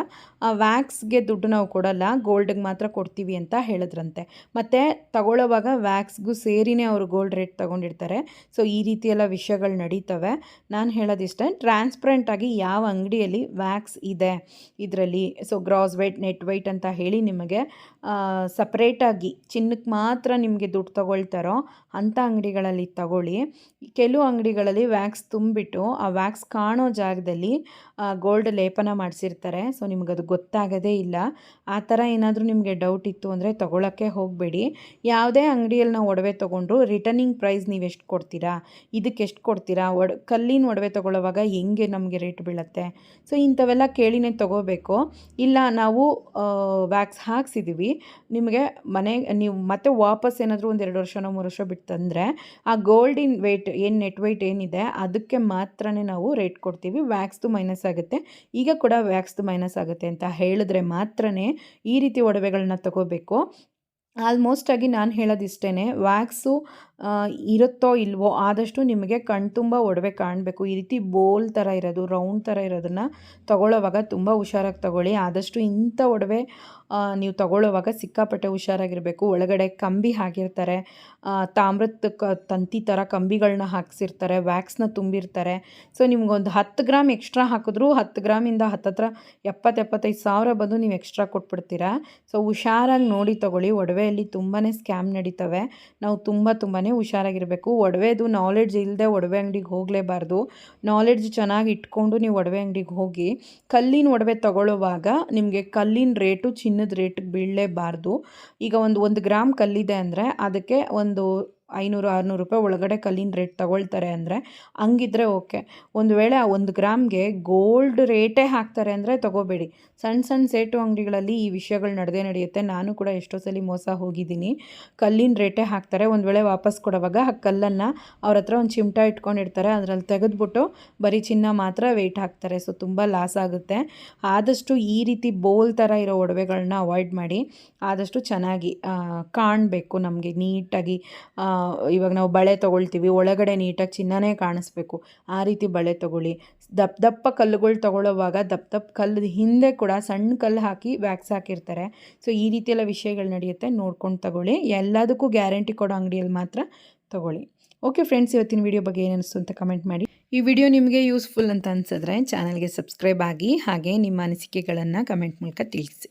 ಆ ವ್ಯಾಕ್ಸ್ಗೆ ದುಡ್ಡು ನಾವು ಕೊಡಲ್ಲ, ಗೋಲ್ಡ್ಗೆ ಮಾತ್ರ ಕೊಡ್ತೀವಿ ಅಂತ ಹೇಳಿದ್ರಂತೆ. ಮತ್ತು ತಗೊಳ್ಳೋವಾಗ ವ್ಯಾಕ್ಸ್ಗೂ ಸೇರಿನೇ ಅವರು ಗೋಲ್ಡ್ ರೇಟ್ ತೊಗೊಂಡಿರ್ತಾರೆ. ಸೊ, ಈ ರೀತಿಯೆಲ್ಲ ವಿಷಯಗಳು ನಡೀತವೆ. ನಾನು ಹೇಳೋದಿಷ್ಟೇ, ಟ್ರಾನ್ಸ್ಪರೆಂಟಾಗಿ ಯಾವ ಅಂಗಡಿಯಲ್ಲಿ ವ್ಯಾಕ್ಸ್ ಇದೆ ಇದರಲ್ಲಿ, so, gross weight net weight ಅಂತ ಹೇಳಿ ನಿಮಗೆ ಸಪ್ರೇಟಾಗಿ ಚಿನ್ನಕ್ಕೆ ಮಾತ್ರ ನಿಮಗೆ ದುಡ್ಡು ತಗೊಳ್ತಾರೋ ಅಂಥ ಅಂಗಡಿಗಳಲ್ಲಿ ತಗೊಳ್ಳಿ. ಕೆಲವು ಅಂಗಡಿಗಳಲ್ಲಿ ವ್ಯಾಕ್ಸ್ ತುಂಬಿಟ್ಟು ಆ ವ್ಯಾಕ್ಸ್ ಕಾಣೋ ಜಾಗದಲ್ಲಿ ಗೋಲ್ಡ್ ಲೇಪನ ಮಾಡಿಸಿರ್ತಾರೆ. ಸೊ ನಿಮಗದು ಗೊತ್ತಾಗೋದೇ ಇಲ್ಲ. ಆ ಥರ ಏನಾದರೂ ನಿಮಗೆ ಡೌಟ್ ಇತ್ತು ಅಂದರೆ ತೊಗೊಳಕ್ಕೆ ಹೋಗಬೇಡಿ. ಯಾವುದೇ ಅಂಗಡಿಯಲ್ಲಿ ನಾವು ಒಡವೆ ತೊಗೊಂಡ್ರು ರಿಟರ್ನಿಂಗ್ ಪ್ರೈಸ್ ನೀವು ಎಷ್ಟು ಕೊಡ್ತೀರಾ? ಇದಕ್ಕೆ ಎಷ್ಟು ಕೊಡ್ತೀರಾ? ಒಡ, ಕಲ್ಲಿನ ಒಡವೆ ತೊಗೊಳ್ಳೋವಾಗ ಹೆಂಗೆ ನಮಗೆ ರೇಟ್ ಬೀಳುತ್ತೆ? ಸೊ ಇಂಥವೆಲ್ಲ ಕೇಳಿನೇ ತೊಗೋಬೇಕು. ಇಲ್ಲ ನಾವು ವ್ಯಾಕ್ಸ್ ಹಾಕ್ಸಿದ್ದೀವಿ ನಿಮಗೆ ಮನೆ, ನೀವು ಮತ್ತೆ ವಾಪಸ್ ಏನಾದರೂ ಒಂದು ಎರಡು ವರ್ಷನೋ ಮೂರು ವರ್ಷ ಬಿಟ್ಟು ತಂದರೆ ಆ ಗೋಲ್ಡಿನ್ ವೆಯ್ಟ್ ಏನು ನೆಟ್ ವೆಯ್ಟ್ ಏನಿದೆ, ಅದಕ್ಕೆ ಮಾತ್ರನೇ ನಾವು ರೇಟ್ ಕೊಡ್ತೀವಿ. ವ್ಯಾಕ್ಸ್ದು ಮೈನಸ್ ಆಗುತ್ತೆ. ಈಗ ಕೂಡ ವ್ಯಾಕ್ಸ್ದು ಮೈನಸ್ ಆಗುತ್ತೆ ಅಂತ ಹೇಳಿದ್ರೆ ಮಾತ್ರನೇ ಈ ರೀತಿ ಒಡವೆಗಳನ್ನ ತಗೋಬೇಕು. ಆಲ್ಮೋಸ್ಟ್ ಆಗಿ ನಾನು ಹೇಳೋದಿಷ್ಟೇ ವ್ಯಾಕ್ಸು ಇರುತ್ತೋ ಇಲ್ವೋ ಆದಷ್ಟು ನಿಮಗೆ ಕಣ್ತುಂಬ ಒಡವೆ ಕಾಣಬೇಕು. ಈ ರೀತಿ ಬೋಲ್ ಥರ ಇರೋದು, ರೌಂಡ್ ಥರ ಇರೋದನ್ನು ತಗೊಳ್ಳೋವಾಗ ತುಂಬ ಹುಷಾರಾಗಿ ತಗೊಳ್ಳಿ. ಆದಷ್ಟು ಇಂಥ ಒಡವೆ ನೀವು ತಗೊಳ್ಳೋವಾಗ ಸಿಕ್ಕಾಪಟ್ಟೆ ಹುಷಾರಾಗಿರಬೇಕು. ಒಳಗಡೆ ಕಂಬಿ ಹಾಕಿರ್ತಾರೆ. ತಾಮ್ರದ ಕ, ತಂತಿ ಥರ ಕಂಬಿಗಳನ್ನ ಹಾಕ್ಸಿರ್ತಾರೆ, ವ್ಯಾಕ್ಸ್ನ ತುಂಬಿರ್ತಾರೆ. ಸೊ, ನಿಮ್ಗೊಂದು ಹತ್ತು ಗ್ರಾಮ್ ಎಕ್ಸ್ಟ್ರಾ ಹಾಕಿದ್ರೂ ಹತ್ತು ಗ್ರಾಮಿಂದ ಹತ್ತತ್ರ ಎಪ್ಪತ್ತೆಪ್ಪತ್ತೈದು ಸಾವಿರ ಬಂದು ನೀವು ಎಕ್ಸ್ಟ್ರಾ ಕೊಟ್ಬಿಡ್ತೀರಾ. ಸೊ, ಹುಷಾರಾಗಿ ನೋಡಿ ತಗೊಳ್ಳಿ. ಒಡವೆಯಲ್ಲಿ ತುಂಬಾ ಸ್ಕ್ಯಾಮ್ ನಡೀತವೆ. ನಾವು ತುಂಬ ತುಂಬಾ ಹುಷಾರಾಗಿರಬೇಕು. ಒಡವೆದು ನಾಲೆಡ್ಜ್ ಇಲ್ಲದೆ ಒಡವೆ ಅಂಗಡಿಗೆ ಹೋಗಲೇಬಾರ್ದು. ನಾಲೆಡ್ಜ್ ಚೆನ್ನಾಗಿ ಇಟ್ಕೊಂಡು ನೀವು ಒಡವೆ ಅಂಗಡಿಗೆ ಹೋಗಿ, ಕಲ್ಲಿನ ಒಡವೆ ತಗೊಳ್ಳುವಾಗ ನಿಮಗೆ ಕಲ್ಲಿನ ರೇಟು ಚಿನ್ನದ ರೇಟಿಗೆ ಬೀಳಲೇಬಾರ್ದು. ಈಗ ಒಂದು ಒಂದು ಗ್ರಾಮ್ ಕಲ್ಲಿದೆ ಅಂದರೆ ಅದಕ್ಕೆ ಒಂದು ಐನೂರು ಆರುನೂರು ರೂಪಾಯಿ ಒಳಗಡೆ ಕಲ್ಲಿನ ರೇಟ್ ತಗೊಳ್ತಾರೆ ಅಂದರೆ ಹಂಗಿದ್ರೆ ಓಕೆ. ಒಂದು ವೇಳೆ ಆ ಒಂದು ಗ್ರಾಮ್ಗೆ ಗೋಲ್ಡ್ ರೇಟೇ ಹಾಕ್ತಾರೆ ಅಂದರೆ ತಗೋಬೇಡಿ. ಸಣ್ಣ ಸಣ್ಣ ಸೇಟು ಅಂಗಡಿಗಳಲ್ಲಿ ಈ ವಿಷಯಗಳು ನಡೆದೇ ನಡೆಯುತ್ತೆ. ನಾನು ಕೂಡ ಎಷ್ಟೋ ಸಲ ಮೋಸ ಹೋಗಿದ್ದೀನಿ. ಕಲ್ಲಿನ ರೇಟೇ ಹಾಕ್ತಾರೆ. ಒಂದು ವೇಳೆ ವಾಪಸ್ ಕೊಡುವಾಗ ಆ ಕಲ್ಲನ್ನು ಅವ್ರ ಹತ್ರ ಒಂದು ಚಿಮಟ ಇಟ್ಕೊಂಡಿರ್ತಾರೆ ಅದರಲ್ಲಿ ತೆಗೆದ್ಬಿಟ್ಟು ಬರೀ ಚಿನ್ನ ಮಾತ್ರ ವೆಯ್ಟ್ ಹಾಕ್ತಾರೆ. ಸೊ ತುಂಬ ಲಾಸ್ ಆಗುತ್ತೆ. ಆದಷ್ಟು ಈ ರೀತಿ ಬೋಲ್ ಥರ ಇರೋ ಒಡವೆಗಳನ್ನ ಅವಾಯ್ಡ್ ಮಾಡಿ ಆದಷ್ಟು ಚೆನ್ನಾಗಿ ಕಾಣಬೇಕು ನಮಗೆ ನೀಟಾಗಿ ಇವಾಗ ನಾವು ಬಳೆ ತೊಗೊಳ್ತೀವಿ, ಒಳಗಡೆ ನೀಟಾಗಿ ಚಿನ್ನನೇ ಕಾಣಿಸ್ಬೇಕು. ಆ ರೀತಿ ಬಳೆ ತೊಗೊಳ್ಳಿ. ದಪ್ಪ ದಪ್ಪ ಕಲ್ಲುಗಳು ತೊಗೊಳ್ಳೋವಾಗ ದಪ್ಪ ದಪ್ಪ ಕಲ್ಲು ಹಿಂದೆ ಕೂಡ ಸಣ್ಣ ಕಲ್ಲು ಹಾಕಿ ವ್ಯಾಕ್ಸ್ ಹಾಕಿರ್ತಾರೆ. ಸೊ, ಈ ರೀತಿ ಎಲ್ಲ ವಿಷಯಗಳು ನಡೆಯುತ್ತೆ, ನೋಡ್ಕೊಂಡು ತಗೊಳ್ಳಿ. ಎಲ್ಲದಕ್ಕೂ ಗ್ಯಾರಂಟಿ ಕೊಡೋ ಅಂಗಡಿಯಲ್ಲಿ ಮಾತ್ರ ತಗೊಳ್ಳಿ. ಓಕೆ ಫ್ರೆಂಡ್ಸ್, ಇವತ್ತಿನ ವಿಡಿಯೋ ಬಗ್ಗೆ ಏನು ಅನಿಸ್ತು ಅಂತ ಕಮೆಂಟ್ ಮಾಡಿ. ಈ ವಿಡಿಯೋ ನಿಮಗೆ ಯೂಸ್ಫುಲ್ ಅಂತ ಅನ್ಸಿದ್ರೆ ಚಾನಲ್ಗೆ ಸಬ್ಸ್ಕ್ರೈಬ್ ಆಗಿ ಹಾಗೆ ನಿಮ್ಮ ಅನಿಸಿಕೆಗಳನ್ನು ಕಮೆಂಟ್ ಮೂಲಕ ತಿಳಿಸಿ.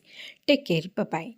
Take care bye